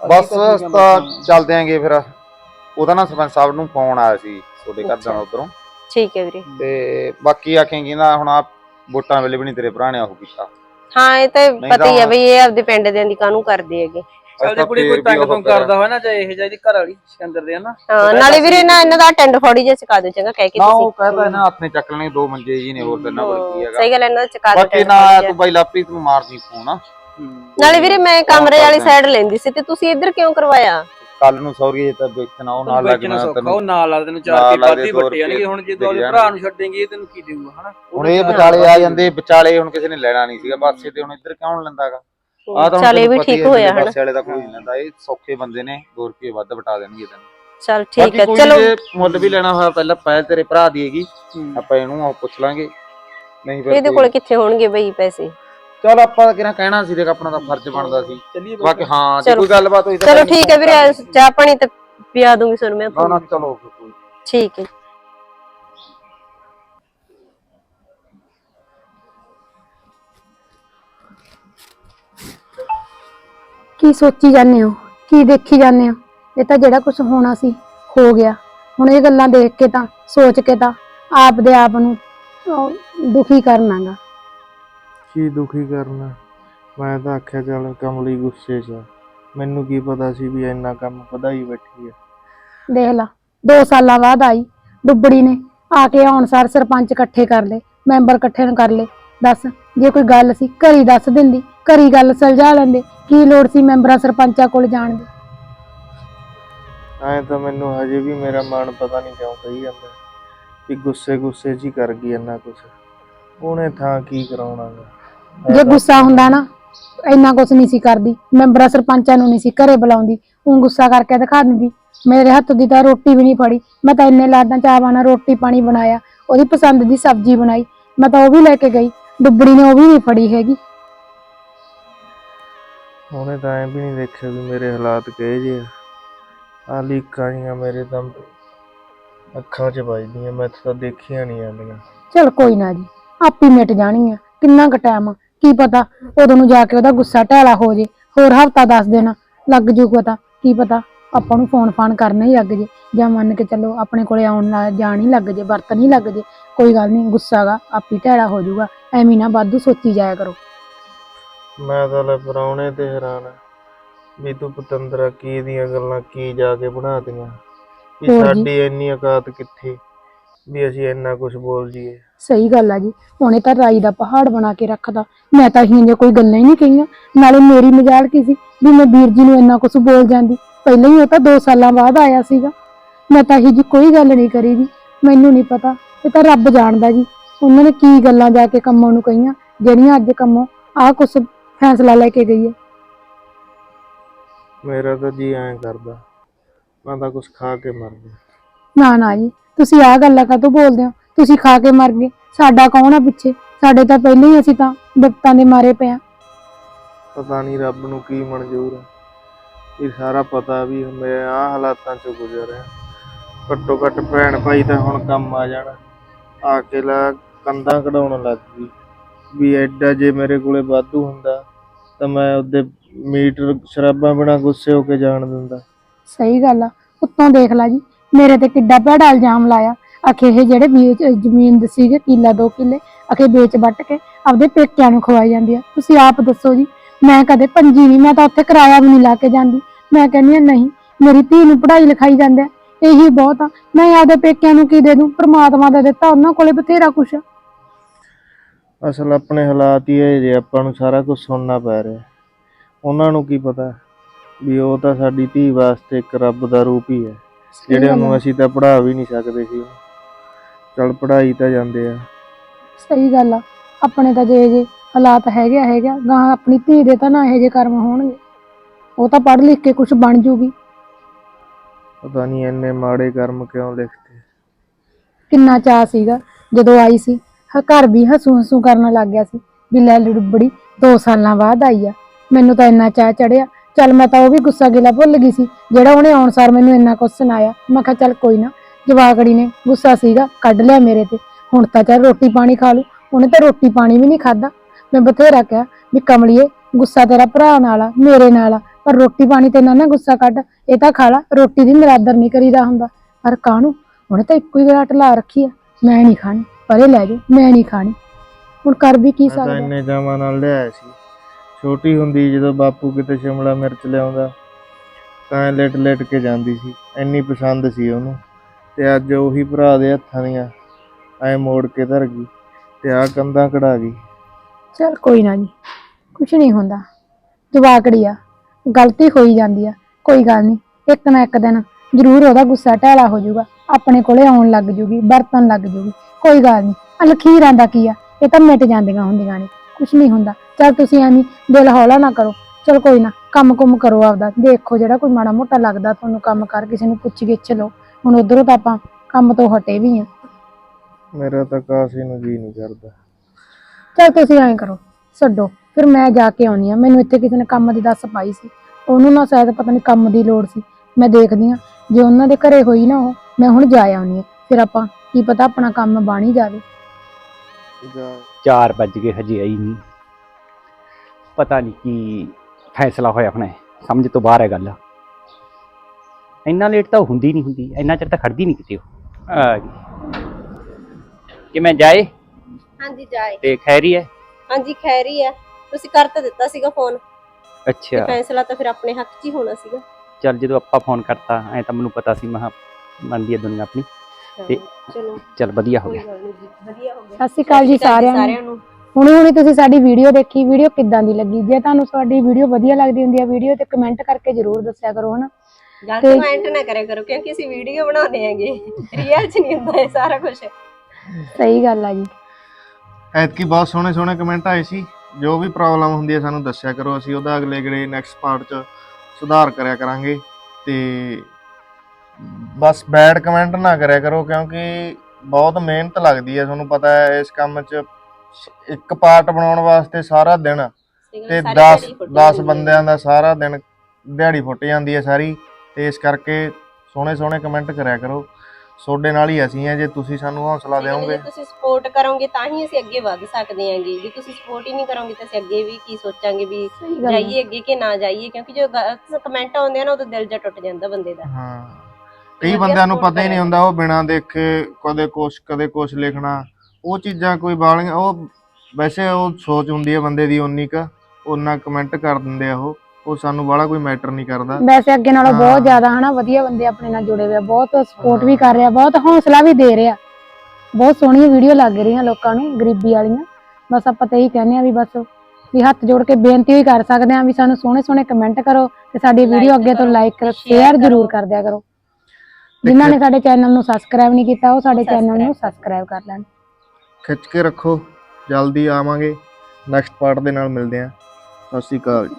ਬਸ ਅਸੀਂ ਤਾਂ ਚੱਲਦੇ ਆਂਗੇ ਫਿਰ। ਉਹਦਾ ਨਾ ਸਰਪੰਚ ਸਾਹਿਬ ਨੂੰ ਫੋਨ ਆਇਆ ਸੀ ਤੁਹਾਡੇ ਘਰ ਦਾ ਉਧਰੋਂ। ਠੀਕ ਹੈ ਵੀਰੇ। ਤੇ ਬਾਕੀ ਆਖੇਂਗੀ ਨਾ ਹੁਣ ਆ ਵੋਟਾਂ ਵੇਲੇ ਵੀ ਨਹੀਂ ਤੇਰੇ ਭਰਾ ਨੇ ਉਹ ਕੀਤਾ। ਹਾਂ ਇਹ ਤਾਂ ਪਤਾ ਹੀ ਆ ਬਈ ਇਹ ਆਪਦੇ ਪਿੰਡ ਦੇ ਦੀ ਕਾਹਨੂੰ ਕਰਦੇ ਹੈਗੇ। ਜੇ ਕੁੜੀ ਕੋਈ ਤੰਗ ਤੋਂ ਕਰਦਾ ਹੋਇਆ ਨਾ ਚਾਹੇ ਇਹ ਜਿਹੀ ਘਰ ਵਾਲੀ ਸਿਕੰਦਰ ਦੇ ਹਨਾ ਹਾਂ ਨਾਲੇ ਵੀਰੇ ਨਾ ਇਹਨਾਂ ਦਾ ਟੈਂਡ ਫੋੜੀ ਜੇ ਚਕਾ ਦਿਓ ਚੰਗਾ ਕਹਿ ਕੇ ਨਾ ਉਹ ਤੁਸੀਂ ਕਹਤਾ ਇਹਨਾਂ ਹੱਥ ਨੇ ਚੱਕ ਲੈਣੇ ਦੋ ਮੰਜੇ ਜੀ ਨੇ ਹੋਰ ਤੇਨਾਂ ਕੋਲ ਕੀ ਹੈਗਾ। ਸਹੀ ਗੱਲ ਹੈ, ਇਹਨਾਂ ਦਾ ਚਕਾ ਦਿਓ ਬਾਕੀ ਟੈਂਡ ਨਾ ਫੋੜੀ ਤੂੰ ਬਾਈ ਲਾਪੀ ਤੂੰ ਮਾਰਦੀ ਫੋਨ ਆ। ਨਾਲੇ ਵੀਰੇ ਮੈਂ ਕਮਰੇ ਵਾਲੀ ਸਾਈਡ ਲੈਂਦੀ ਸੀ ਤੇ ਤੁਸੀਂ ਇੱਧਰ ਕਿਉਂ ਕਰਵਾਇਆ? ਕੱਲ ਨੂੰ ਸੌਰੀ ਜੇ ਤਾਂ ਵੇਚਣਾ ਉਹ ਨਾਲ ਲੱਗਣਾ ਸੌਖਾ ਉਹ ਤੈਨੂੰ ਨਾਲ ਲਾ ਤੈਨੂੰ ਚਾਰ ਕੀ ਲੱਗਦੇ ਵਾਧੀ ਦੋ ਵੱਟੇ ਜਾਣਗੇ ਹੁਣ ਜੇ ਤੂੰ ਭਰਾ ਨੂੰ ਛੱਡੇਂਗੀ ਤੈਨੂੰ ਕੀ ਦੇਊਗਾ ਹਨਾ? ਹੁਣ ਇਹ ਵਿਚਾਲੇ ਆ ਜਾਂਦੇ ਵਿਚਾਲੇ ਹੁਣ ਕਿਸੇ ਨੇ ਲੈਣਾ ਨਹੀਂ ਸੀਗਾ ਪਾਸੇ ਤੇ ਹੁਣ ਇੱਧਰ ਕਿਉਂ ਲੈਂਦਾਗਾ ਆ ਤਾਂ ਹੁਣ ਚੱਲ ਇਹ ਤੈਨੂੰ ਵੀ ਪਤਾ ਹੀ ਠੀਕ ਹੈ, ਹੋਇਆ ਹਨਾ। ਪਾਸੇ ਵਾਲੇ ਦਾ ਕੋਈ ਨਹੀਂ ਲੈਂਦਾ। ਇਹ ਸੌਖੇ ਬੰਦੇ ਨੇ 2 ਰੁਪਏ ਵੱਧ ਵਟਾ ਦੇਣਗੇ ਤੈਨੂੰ। ਚੱਲ ਠੀਕ ਬਾਕੀ ਹੈ ਕੋਈ ਚਲੋ। ਜੇ ਮੁੱਲ ਵੀ ਲੈਣਾ ਹੋਇਆ ਪਹਿਲਾਂ ਪਹਿਲ ਤੇਰੇ ਭਰਾ ਦੀ ਹੈਗੀ। ਆਪਾਂ ਇਹਨੂੰ ਆ ਪੁੱਛ ਲਾਂਗੇ। ਨਹੀਂ ਫਿਰ ਇਹਦੇ ਕੋਈ- ਕੋਲ ਕਿੱਥੇ ਹੋਣਗੇ ਬਈ ਪੈਸੇ? ਚੱਲ ਆਪਾਂ ਕਿਹਨਾਂ ਕਹਿਣਾ ਸੀ ਦੇਖ ਆਪਣਾ ਤਾਂ ਫਰਜ਼ ਬਣਦਾ ਸੀ। ਬਾਕੀ ਹਾਂ ਜੇ ਚਲੋ। ਕੋਈ ਗੱਲਬਾਤ ਹੋਈ ਤਾਂ ਚਲੋ ਤੈਨੂੰ ਠੀਕ ਹੈ ਵੀਰੇ ਚਾਹ ਪਾਣੀ ਤੇ ਪਿਆ ਦੂੰਗੀ ਤੁਹਾਨੂੰ ਮੈਂ ਨਾ ਚਲੋ ਠੀਕ ਹੈ। ਕੀ ਸੋਚੀ ਜਾਂਦੇ ਹੋ? ਕੀ ਦੇਖੀ ਜਾਂਦੇ ਹੋ? ਇਹ ਤਾਂ ਜਿਹੜਾ ਕੁਝ ਹੋਣਾ ਸੀ ਹੋ ਗਿਆ। ਹੁਣ ਇਹ ਗੱਲਾਂ ਦੇਖ ਕੇ ਤਾਂ ਸੋਚ ਕੇ ਤਾਂ ਆਪ ਦੇ ਆਪ ਨੂੰ ਅਹ, ਦੁਖੀ ਕਰਨਾਗਾ। ਕੀ ਦੁਖੀ ਕਰਨਾ? ਮੈਂ ਤਾਂ ਆਖਿਆ ਚੱਲ ਕਮਲੀ ਗੁੱਸੇ 'ਚ ਆ। ਮੈਨੂੰ ਕੀ ਪਤਾ ਸੀ ਵੀ ਇੰਨਾ ਕੰਮ ਵਧਾਈ ਬੈਠੀ ਆ। ਦੇਖ ਲਾ 2 ਸਾਲਾਂ ਬਾਅਦ ਆਈ ਡੁੱਬੜੀ ਨੇ ਆ ਕੇ ਆਉਣ ਸਾਰ ਸਰਪੰਚ ਇਕੱਠੇ ਕਰ ਲਏ ਮੈਂਬਰ ਇਕੱਠੇ ਕਰ ਲਏ। ਦੱਸ ਜੇ ਕੋਈ ਗੱਲ ਸੀ ਘਰੀ ਦੱਸ ਦਿੰਦੀ ਘਰੀ ਗੱਲ ਸੁਲਝਾ ਲੈਂਦੇ ਕੀ ਲੋੜ ਸੀ ਮੈਂਬਰਾਂ ਸਰਪੰਚਾਂ ਕੋਲ ਜਾਣ ਦੀ? ਐਂ ਤਾਂ ਮੈਨੂੰ ਹਜੇ ਵੀ ਮੇਰਾ ਮਨ ਪਤਾ ਨਹੀਂ ਕਿਉਂ ਕਹੀ ਜਾਂਦਾ। ਵੀ ਗੁੱਸੇ ਗੁੱਸੇ 'ਚ ਹੀ ਕਰ ਗਈ ਇੰਨਾ ਕੁਛ। ਉਹਨੇ ਥਾਂ ਕੀ ਕਰਾਉਣਾਗਾ ਜੇ ਗੁੱਸਾ ਹੁੰਦਾ ਨਾ ਇੰਨਾ ਕੁਛ ਨਹੀਂ ਸੀ ਕਰਦੀ ਮੈਂਬਰਾਂ ਸਰਪੰਚਾਂ ਨੂੰ ਨਹੀਂ ਸੀ ਘਰੇ ਬੁਲਾਉਂਦੀ ਉਹ ਗੁੱਸਾ ਕਰਕੇ ਦਿਖਾ ਦਿੰਦੀ ਮੇਰੇ ਹੱਥ ਦੀ ਤਾਂ ਰੋਟੀ ਵੀ ਨਹੀਂ ਫੜੀ ਮੈਂ ਤਾਂ ਇੰਨੇ ਲਾਡਾਂ ਚਾਵਾਂ ਨਾਲ ਰੋਟੀ ਪਾਣੀ ਬਣਾਇਆ ਉਹਦੀ ਪਸੰਦ ਦੀ ਸਬਜ਼ੀ ਬਣਾਈ ਮੈਂ ਤਾਂ ਉਹ ਵੀ ਲੈ ਕੇ ਗਈ ਡੁੱਬੜੀ ਨੇ ਉਹ ਵੀ ਨਹੀਂ ਫੜੀ ਹੈਗੀ। ਉਹਨੇ ਤਾਂ ਐਂ ਵੀ ਨਹੀਂ ਦੇਖਿਆ ਵੀ ਮੇਰੇ ਹਾਲਾਤ ਕਿਹੋ ਜਿਹੇ ਆ। ਆਹ ਲੀਕਾਂ ਜੀਆਂ ਮੇਰੇ ਤਾਂ ਅੱਖਾਂ 'ਚ ਵੱਜਦੀਆਂ ਮੈਂ ਤਾਂ ਦੇਖੀਆਂ ਨਹੀਂ ਜਾਂਦੀਆਂ। ਚਲ ਕੋਈ ਨਾ ਜੀ ਆਪੀ ਮਿਟ ਜਾਣੀ ਆ। ਕਿੰਨਾ ਕੁ ਟਾਈਮ ਆ ਕੀ ਪਤਾ ਉਦੋਂ ਨੂੰ ਜਾ ਕੇ ਉਹਦਾ ਗੁੱਸਾ ਢਾਲਾ ਹੋ ਜੇ ਹੋਰ ਹਫਤਾ ਦੱਸ ਦੇਣਾ ਲੱਗ ਜੂ ਪਤਾ ਕੀ ਪਤਾ। ਆਪਾਂ ਨੂੰ ਫੋਨ ਫਾਨ ਕਰਨਾ ਹੀ ਲੱਗ ਜੇ। ਜਾਂ ਮੰਨ ਕੇ ਚੱਲੋ ਆਪਣੇ ਕੋਲੇ ਆਉਣ ਲੱਗ ਜਾਣ ਹੀ ਲੱਗ ਜੇ ਵਰਤ ਨਹੀਂ ਲੱਗ ਜੇ ਕੋਈ ਗੱਲ ਨਹੀਂ ਗੁੱਸਾ ਗਾ ਆਪੀ ਢਾਲਾ ਹੋ ਜਾਊਗਾ। ਐਵੇਂ ਨਾ ਵਾਧੂ ਸੋਚੀ ਜਾਇਆ ਕਰੋ। ਮੈਂ ਤਾਂ ਲੈ ਪਰਾਉਣੇ ਤੇ ਹੈਰਾਨ ਆ ਵੀ ਤੂੰ ਪਤੰਦਰਾ ਕੀ ਦੀਆਂ ਗੱਲਾਂ ਕੀ ਜਾ ਕੇ ਬਣਾਤੀਆਂ ਵੀ ਹੋਰ ਜੀ। ਸਾਡੀ ਇੰਨੀ ਔਕਾਤ ਕਿੱਥੇ? ਵੀ ਅਸੀਂ ਇੰਨਾ ਕੁਝ ਬੋਲ ਜੀਏ ਸਹੀ ਗੱਲ ਆ ਜੀ। ਉਹਨੇ ਤਾਂ ਰਾਈ ਦਾ ਪਹਾੜ ਬਣਾ ਕੇ ਰੱਖਦਾ। ਮੈਂ ਤਾਂ ਹੀ ਜੇ ਕੋਈ ਗੱਲਾਂ ਹੀ ਨਹੀਂ ਕਹੀਆਂ। ਨਾਲੇ ਮੇਰੀ ਮਜ਼ਾਲ ਕੀ ਸੀ ਵੀ ਮੈਂ ਵੀਰ ਜੀ ਨੂੰ ਇੰਨਾ ਕੁਝ ਬੋਲ ਜਾਂਦੀ। ਪਹਿਲਾਂ ਹੀ ਉਹ ਤਾਂ 2 ਸਾਲਾਂ ਬਾਅਦ ਆਇਆ ਸੀਗਾ। ਮੈਂ ਤਾਂ ਹੀ ਜੀ ਕੋਈ ਗੱਲ ਨਹੀਂ ਕਰੀ ਜੀ ਮੈਨੂੰ ਨਹੀਂ ਪਤਾ। ਇਹ ਤਾਂ ਰੱਬ ਜਾਣਦਾ ਜੀ। ਉਹਨਾਂ ਨੇ ਕੀ ਗੱਲਾਂ ਜਾ ਕੇ ਕੰਮੋਂ ਨੂੰ ਕਹੀਆਂ ਜਿਹੜੀਆਂ ਅੱਜ ਕੰਮੋਂ ਆਹ ਕੁਛ ਫੈਸਲਾ ਲੈ ਕੇ ਗਈ ਹੈ। ਮੇਰਾ ਤਾਂ ਜੀ ਐਂ ਕਰਦਾ। ਮੈਂ ਤਾਂ ਕੁਝ ਖਾ ਕੇ ਮਰ ਗਿਆ। ਨਾ ਨਾ ਜੀ। ਤੁਸੀਂ ਆਹ ਗੱਲਾਂ ਕਾਹਤੋਂ ਬੋਲਦੇ ਹੋ? ਤੁਸੀਂ ਖਾ ਕੇ ਮਰ ਗਏ। ਸਾਡਾ ਕੌਣ ਆ ਪਿੱਛੇ? ਸਾਡੇ ਤਾਂ ਪਹਿਲਾਂ ਹੀ ਅਸੀਂ ਤਾਂ ਬਿਪਤਾਂ ਦੇ ਮਾਰੇ ਪਏ ਆ ਪਤਾ ਨਹੀਂ ਰੱਬ ਨੂੰ ਕੀ ਮਨਜ਼ੂਰ ਹੈ। ਇਹ ਸਾਰਾ ਪਤਾ ਵੀ ਮੈਂ ਆ ਹਾਲਾਤਾਂ ਚੋਂ ਗੁਜ਼ਰ ਰਿਹਾ। ਘੱਟੋ ਘੱਟ ਭੈਣ ਭਾਈ ਤਾਂ ਹੁਣ ਕੰਮ ਆ ਜਾਣਾ। ਆ ਕੇ ਲਾ ਕੰਧਾਂ ਕਢਾਉਣ ਲੱਗ ਗਈ। ਵੀ ਐਡਾ ਜੇ ਮੇਰੇ ਕੋਲੇ ਵਾਧੂ ਹੁੰਦਾ, ਤਾਂ ਮੈਂ ਉਹਦੇ ਮੀਟਰ ਸ਼ਰਾਬਾਂ ਬਿਨਾ ਗੁੱਸੇ ਹੋ ਕੇ ਜਾਣ ਦਿੰਦਾ। ਸਹੀ ਗੱਲ ਆ। ਉੱਤੋਂ ਦੇਖ ਲਾ ਜੀ, ਮੇਰੇ ਤੇ ਕਿੱਡਾ ਭੈੜਾ ਇਲਜ਼ਾਮ ਲਾਇਆ। ਅਖੇ ਇਹ ਜਿਹੜੇ ਵੇਚ ਜ਼ਮੀਨ ਸੀਗੇ ਕਿੱਲਾ ਦੋ ਕਿੱਲੇ ਅਖੇ ਵੇਚ ਵੱਟ ਕੇ ਆਪਦੇ ਪੇਕਿਆਂ ਨੂੰ ਖਵਾਈ ਜਾਂਦੀ ਆ। ਤੁਸੀਂ ਆਪ ਦੱਸੋ ਜੀ ਮੈਂ ਕਦੇ ਪੰਜੀ ਨਹੀਂ ਮੈਂ ਤਾਂ ਉੱਥੇ ਕਿਰਾਇਆ ਵੀ ਨਹੀਂ ਲਾ ਕੇ ਜਾਂਦੀ। ਮੈਂ ਕਹਿੰਦੀ ਆ ਨਹੀਂ ਮੇਰੀ ਧੀ ਨੂੰ ਪੜ੍ਹਾਈ ਲਿਖਾਈ ਜਾਂਦਾ ਇਹੀ ਬਹੁਤ ਆ। ਮੈਂ ਆਪਦੇ ਪੇਕਿਆਂ ਨੂੰ ਕੀ ਦੇ ਦੂੰ? ਪ੍ਰਮਾਤਮਾ ਦਾ ਦਿੱਤਾ ਉਹਨਾਂ ਕੋਲੇ ਬਥੇਰਾ ਕੁਛ ਆ। ਅਸਲ ਆਪਣੇ ਹਾਲਾਤ ਹੀ ਇਹ ਜੇ ਆਪਾਂ ਨੂੰ ਸਾਰਾ ਕੁਝ ਸੁਣਨਾ ਪੈ ਰਿਹਾ ਉਹਨਾਂ ਨੂੰ ਕੀ ਪਤਾ ਵੀ ਉਹ ਤਾਂ ਸਾਡੀ ਧੀ ਵਾਸਤੇ ਇੱਕ ਰੱਬ ਦਾ ਰੂਪ ਹੀ ਹੈ ਜਿਹੜੇ ਨੂੰ ਅਸੀਂ ਤਾਂ ਪੜ੍ਹਾ ਵੀ ਨਹੀਂ ਸਕਦੇ ਸੀ ਚਲ ਪੜ੍ਹਾਈ ਤਾਂ ਜਾਂਦੇ ਆ। ਸਹੀ ਗੱਲ ਆ। ਆਪਣੇ ਤਾਂ ਜੇ ਜੇ ਹਾਲਾਤ ਹੈਗੇ ਆ ਹੈਗੇ ਆ, ਗਾਂ ਆਪਣੀ ਧੀ ਦੇ ਤਾਂ ਨਾ ਇਹੋ ਜਿਹੇ ਕਰਮ ਹੋਣਗੇ। ਉਹ ਤਾਂ ਪੜ੍ਹ ਲਿਖ ਕੇ ਕੁਝ ਬਣ ਜੂਗੀ। ਪਤਾ ਨਹੀਂ ਇੰਨੇ ਮਾੜੇ ਕਰਮ ਕਿਉਂ ਲਿਖਤੇ। ਕਿੰਨਾ ਚਾਅ ਸੀਗਾ ਜਦੋਂ ਆਈ ਸੀ। ਹ ਘਰ ਵੀ ਹਸੂ ਹਸੂ ਕਰਨ ਲੱਗ ਗਿਆ ਸੀ ਵੀ ਲੈ ਲੜਬੜੀ 2 ਸਾਲਾਂ ਬਾਅਦ ਆਈ ਆ। ਮੈਨੂੰ ਤਾਂ ਇੰਨਾ ਚਾਅ ਚੜਿਆ। ਚੱਲ ਮੈਂ ਤਾਂ ਉਹ ਵੀ ਗੁੱਸਾ ਗਿਲਾ ਭੁੱਲ ਗਈ ਸੀ। ਜਿਹੜਾ ਉਹਨੇ ਆਉਣ ਸਾਰ ਮੈਨੂੰ ਇੰਨਾ ਕੁਝ ਸੁਣਾਇਆ। ਮੈਂ ਕਿਹਾ ਚੱਲ ਕੋਈ ਨਾ ਜਵਾਕੜੀ ਨੇ ਗੁੱਸਾ ਸੀਗਾ ਕੱਢ ਲਿਆ ਮੇਰੇ ਤੇ। ਹੁਣ ਤਾਂ ਚੱਲ ਰੋਟੀ ਪਾਣੀ ਖਾ ਲੂ ਉਹਨੇ ਤਾਂ ਰੋਟੀ ਪਾਣੀ ਵੀ ਨਹੀਂ ਖਾਦਾ ਮੈਂ ਬਥੇਰਾ ਕਿਹਾ ਵੀ ਕਮਲੀਏ ਗੁੱਸਾ ਤੇਰਾ ਭਰਾ ਨਾਲ ਆ ਮੇਰੇ ਨਾਲ ਆ ਪਰ ਰੋਟੀ ਪਾਣੀ ਤੇ ਨਾ ਨਾ ਗੁੱਸਾ ਕੱਢ ਇਹ ਤਾਂ ਖਾ ਲਾ ਰੋਟੀ ਦੀ ਨਿਰਾਦਰ ਨਹੀਂ ਕਰੀਦਾ ਹੁੰਦਾ। ਪਰ ਕਾਹਨੂੰ? ਉਹਨੇ ਤਾਂ ਇੱਕੋ ਹੀ ਗਰਾਟ ਲਾ ਰੱਖੀ ਆ ਮੈਂ ਨਹੀਂ ਖਾਣੀ ਪਰੇ ਲੈ ਜਾ ਮੈਂ ਨਹੀਂ ਖਾਣੀ। ਹੁਣ ਕਰ ਵੀ ਕੀ ਸਕਦਾ ਇੰਨੇ ਜਾਵਾਂ ਨਾਲ ਲਿਆਇਆ ਸੀ। ਛੋਟੀ ਹੁੰਦੀ ਜਦੋਂ ਬਾਪੂ ਕਿਤੇ ਸ਼ਿਮਲਾ ਮਿਰਚ ਲਿਆਉਂਦਾ ਤਾਂ ਲਿਟ ਲਿਟ ਕੇ ਜਾਂਦੀ ਸੀ। ਇੰਨੀ ਪਸੰਦ ਸੀ ਉਹਨੂੰ। ਤੇ ਅੱਜ ਉਹੀ ਭਰਾ ਦੇ ਹੱਥਾਂ ਦੀਆਂ ਐ ਮੋੜ ਕੇ ਧਰ ਗਈ। ਤੇ ਆ ਕੰਧਾਂ ਕਢਾ ਗਈ। ਚਲ ਕੋਈ ਨਾ ਜੀ, ਕੁਛ ਨਹੀਂ ਹੁੰਦਾ। ਜਵਾਕੜੀ ਆ, ਗਲਤੀ ਹੋਈ ਜਾਂਦੀ ਆ, ਕੋਈ ਗੱਲ ਨਹੀਂ, ਇੱਕ ਨਾ ਇੱਕ ਦਿਨ ਜ਼ਰੂਰ ਉਹਦਾ ਗੁੱਸਾ ਢੈਲਾ ਹੋ ਜਾਊਗਾ, ਆਪਣੇ ਕੋਲੇ ਆਉਣ ਲੱਗ ਜੂਗੀ, ਵਰਤਣ ਲੱਗ ਜੂਗੀ, ਕੋਈ ਗੱਲ ਨਹੀਂ। ਆ ਲਖੀਰਾਂ ਦਾ ਕੀ ਆ, ਇਹ ਤਾਂ ਮਿਟ ਜਾਂਦੀਆਂ ਹੁੰਦੀਆਂ ਨੇ, ਕੁਛ ਨਹੀਂ ਹੁੰਦਾ। ਚਲ ਤੁਸੀਂ ਐਵੇਂ ਦਿਲ ਹੌਲਾ ਨਾ ਕਰੋ, ਚਲ ਕੋਈ ਨਾ ਕੰਮ ਕੁਮ ਕਰੋ ਆਪਦਾ, ਦੇਖੋ ਜਿਹੜਾ ਕੋਈ ਮਾੜਾ ਮੋਟਾ ਲੱਗਦਾ, ਤੁਹਾਨੂੰ ਕੰਮ ਕਰ, ਕਿਸੇ ਨੂੰ ਪੁੱਛ ਗਿੱਛ ਲਓ। ਹੁਣ ਉਧਰੋਂ ਤਾਂ ਆਪਾਂ ਕੰਮ ਤੋਂ ਹਟੇ ਵੀ ਆ ਮੇਰਾ ਤਾਂ ਕਾਸੇ ਨੂੰ ਜੀ ਨਹੀਂ ਕਰਦਾ। ਚਲ ਤੁਸੀਂ ਐਂ ਕਰੋ ਛੱਡੋ ਫਿਰ ਮੈਂ ਜਾ ਕੇ ਆਉਣੀ ਆ। ਮੈਨੂੰ ਇੱਥੇ ਕਿਸੇ ਨੇ ਕੰਮ ਦੀ ਦੱਸ ਪਾਈ ਸੀ। ਉਹਨੂੰ ਨਾ ਸ਼ਾਇਦ ਪਤਾ ਨਹੀਂ ਕੰਮ ਦੀ ਲੋੜ ਸੀ। ਮੈਂ ਦੇਖਦੀ ਆ ਜੇ ਉਹਨਾਂ ਦੇ ਘਰੇ ਹੋਈ ਨਾ ਉਹ ਮੈਂ ਹੁਣ ਜਾ ਆਉਣੀ ਆ। ਫਿਰ ਆਪਾਂ ਕੀ ਪਤਾ ਆਪਣਾ ਕੰਮ ਬਣ ਹੀ ਜਾਵੇ। ਜਾ। 4 ਵੱਜ ਗਏ ਹਜੇ ਆਈ ਨਹੀਂ। ਪਤਾ ਨਹੀਂ ਕੀ ਫੈਸਲਾ ਹੋਇਆ ਆਪਣੇ। ਸਮਝ ਤੋਂ ਬਾਹਰ ਹੈ ਗੱਲ। ਇੰਨਾ ਲੇਟ ਤਾਂ ਹੁੰਦੀ ਨਹੀਂ ਹੁੰਦੀ। ਇੰਨਾ ਚਿਰ ਤਾਂ ਖੜਦੀ ਨਹੀਂ ਕਿਤੇ ਉਹ। ਆ ਗਈ। ਕਿ ਮੈਂ ਜਾਏ? ਹਾਂਜੀ ਜਾਏ। ਤੇ ਖੈਰੀ ਹੈ? ਹਾਂਜੀ ਖੈਰੀ ਆ ਤੁਸੀਂ ਕਰ ਤਾਂ ਦਿੱਤਾ ਸੀਗਾ ਫੋਨ। ਅੱਛਾ। ਫੈਸਲਾ ਤਾਂ ਫਿਰ ਆਪਣੇ ਹੱਕ 'ਚ ਹੀ ਹੋਣਾ ਸੀਗਾ। ਚੱਲ ਜਦੋਂ ਆਪਾਂ ਫੋਨ ਕਰਤਾ ਐ ਤਾਂ ਮੈਨੂੰ ਪਤਾ ਸੀ ਮਹਾ ਮੰਨਦੀ ਹੈ ਦੁਨੀਆ ਆਪਣੀ। ਤੇ- ਚਲੋ। ਚੱਲ ਵਧੀਆ ਹੋ ਗਿਆ। ਜੀ ਹੋ ਸਤਿ ਸ਼੍ਰੀ ਅਕਾਲ ਜੀ ਸਾਰਿਆਂ ਨੂੰ। ਸਾਰਿਆਂ ਨੂੰ। ਹੁਣੇ ਹੁਣੇ ਤੁਸੀਂ ਸਾਡੀ ਵੀਡੀਓ ਦੇਖੀ ਵੀਡੀਓ ਕਿੱਦਾਂ ਦੀ ਲੱਗੀ? ਜੇ ਤੁਹਾਨੂੰ ਸਾਡੀ ਵੀਡੀਓ ਵਧੀਆ ਲੱਗਦੀ ਹੁੰਦੀ ਆ ਵੀਡੀਓ ਤੇ ਕਮੈਂਟ ਕਰਕੇ ਜਰੂਰ ਦੱਸਿਆ ਕਰੋ ਹਨਾ? ਗਲਤ ਤੇ- ਕਮੈਂਟ ਨਾ ਕਰਿਆ ਕਰੋ ਕਿਉਂਕਿ ਅਸੀਂ ਵੀਡੀਓ ਬਣਾਉਂਦੇ ਆਂਗੇ ਰੀਅਲ 'ਚ ਨਹੀਂ ਹੁੰਦਾ ਇਹ ਸਾਰਾ ਕੁਝ ਸਹੀ ਗੱਲ ਆ ਜੀ। ਐਤਕੀ ਬਹੁਤ ਸੋਹਣੇ ਸੋਹਣੇ ਕਮੈਂਟ ਆਏ ਸੀ। ਜੋ ਵੀ ਪ੍ਰੋਬਲਮ ਹੁੰਦੀ ਹੈ ਸਾਨੂੰ ਦੱਸਿਆ ਕਰੋ। ਅਸੀਂ ਉਹਦਾ ਅਗਲੇ ਗੜੇ ਨੈਕਸਟ ਪਾਰਟ 'ਚ ਸੁਧਾਰ ਕਰਿਆ ਕਰਾਂਗੇ। ਤੇ ਬਸ ਬੈਡ ਕਮੈਂਟ ਨਾ ਕਰਿਆ ਕਰੋ ਕਿਉਂਕਿ ਬਹੁਤ ਮਿਹਨਤ ਲੱਗਦੀ ਹੈ ਤੁਹਾਨੂੰ ਪਤਾ ਹੈ ਇਸ ਕੰਮ 'ਚ ਇੱਕ ਪਾਰਟ ਬਣਾਉਣ ਵਾਸਤੇ ਸਾਰਾ ਦਿਨ ਤੇ 10 10 ਬੰਦਿਆਂ ਦਾ ਸਾਰਾ ਦਿਨ ਦਿਹਾੜੀ ਫੁੱਟ ਜਾਂਦੀ ਹੈ ਸਾਰੀ। ਤੇ ਇਸ ਕਰਕੇ ਸੋਹਣੇ ਸੋਹਣੇ ਕਮੈਂਟ ਕਰਿਆ ਕਰੋ। ਤੁਹਾਡੇ ਨਾਲ ਹੀ ਅਸੀਂ ਆ ਜੇ ਤੁਸੀਂ ਸਾਨੂੰ ਹੌਸਲਾ ਜੇ ਦਿਓਗੇ। ਤੁਸੀਂ ਸਪੋਰਟ ਕਰੋਗੇ ਤਾਂ ਹੀ ਅਸੀਂ ਅੱਗੇ ਵਧ ਸਕਦੇ ਆਂਗੇ ਜੇ ਤੁਸੀਂ ਸਪੋਰਟ ਹੀ ਨਹੀਂ ਕਰੋਗੇ ਤਾਂ ਅਸੀਂ ਅੱਗੇ ਵੀ ਕੀ ਸੋਚਾਂਗੇ ਵੀ। ਜਾਈਏ ਅੱਗੇ ਕਿ ਨਾ ਜਾਈਏ? ਕਿਉਂਕਿ ਜੋ ਕਮੈਂਟ ਆਉਂਦੇ ਆ ਨਾ ਉਦੋਂ ਦਿਲ ਜਾ ਟੁੱਟ ਜਾਂਦਾ ਬੰਦੇ ਦਾ। ਹਾਂ। ਕਈ ਬੰਦਿਆਂ ਨੂੰ ਪਤਾ ਹੀ ਨਹੀਂ ਹੁੰਦਾ ਉਹ ਬਿਨਾਂ ਦੇਖੇ ਕਦੇ ਕੁਛ ਕਦੇ ਕੁਛ ਲਿਖਣਾ। ਉਹ ਚੀਜ਼ਾਂ ਕੋਈ ਬਾਲੀਆਂ ਉਹ ਵੈਸੇ ਉਹ ਸੋਚ ਹੁੰਦੀ ਹੈ ਬੰਦੇ ਦੀ ਉਨੀ ਕ ਉਹਨਾਂ ਕਮੈਂਟ ਕਰ ਦਿੰਦੇ ਆ ਉਹ। ਉਹ ਸਾਨੂੰ ਬਾਹਲਾ ਕੋਈ ਮੈਟਰ ਨਹੀਂ ਕਰਦਾ। ਵੈਸੇ ਅੱਗੇ ਨਾਲੋਂ ਹਾਂ। ਬਹੁਤ ਜ਼ਿਆਦਾ ਹਨਾ ਵਧੀਆ ਬੰਦੇ ਆਪਣੇ ਨਾਲ ਜੁੜੇ ਹੋਏ ਆ ਬਹੁਤ ਸਪੋਰਟ ਵੀ ਹਾਂ। ਕਰ ਰਿਹਾ ਬਹੁਤ ਹੌਸਲਾ ਵੀ ਦੇ ਰਿਹਾ ਬਹੁਤ ਸੋਹਣੀਆਂ ਵੀਡੀਓ ਲੱਗ ਰਹੀਆਂ ਲੋਕਾਂ ਨੂੰ ਗਰੀਬੀ ਵਾਲੀਆਂ। ਬਸ ਆਪਾਂ ਤਾਂ ਇਹੀ ਕਹਿੰਦੇ ਆ ਵੀ ਬਸ ਵੀ ਹੱਥ ਜੋੜ ਕੇ ਬੇਨਤੀ ਹੀ ਕਰ ਸਕਦੇ ਆ ਵੀ ਸਾਨੂੰ ਸੋਹਣੇ ਸੋਹਣੇ ਕਮੈਂਟ ਕਰੋ ਤੇ ਸਾਡੀ ਵੀਡੀਓ ਅੱਗੇ ਤੋਂ ਲਾਈਕ ਕਰੋ ਸ਼ੇਅਰ। ਜ਼ਰੂਰ ਕਰ। ਦਿਆ ਕਰੋ। ਜਿਨ੍ਹਾਂ ਨੇ ਸਾਡੇ ਚੈਨਲ ਨੂੰ ਸਬਸਕ੍ਰਾਈਬ ਨਹੀਂ ਕੀਤਾ ਉਹ ਸਾਡੇ ਚੈਨਲ ਨੂੰ ਸਬਸਕ੍ਰਾਈਬ ਕਰ ਲੈਣ। ਖਿੱਚ ਕੇ ਰੱਖੋ ਜਲਦੀ ਆਵਾਂਗੇ। ਨੈਕਸਟ ਪਾਰਟ ਦੇ ਨਾਲ ਮਿਲਦੇ ਹਾਂ ਸਤਿ ਸ਼੍ਰੀ ਅਕਾਲ ਜੀ।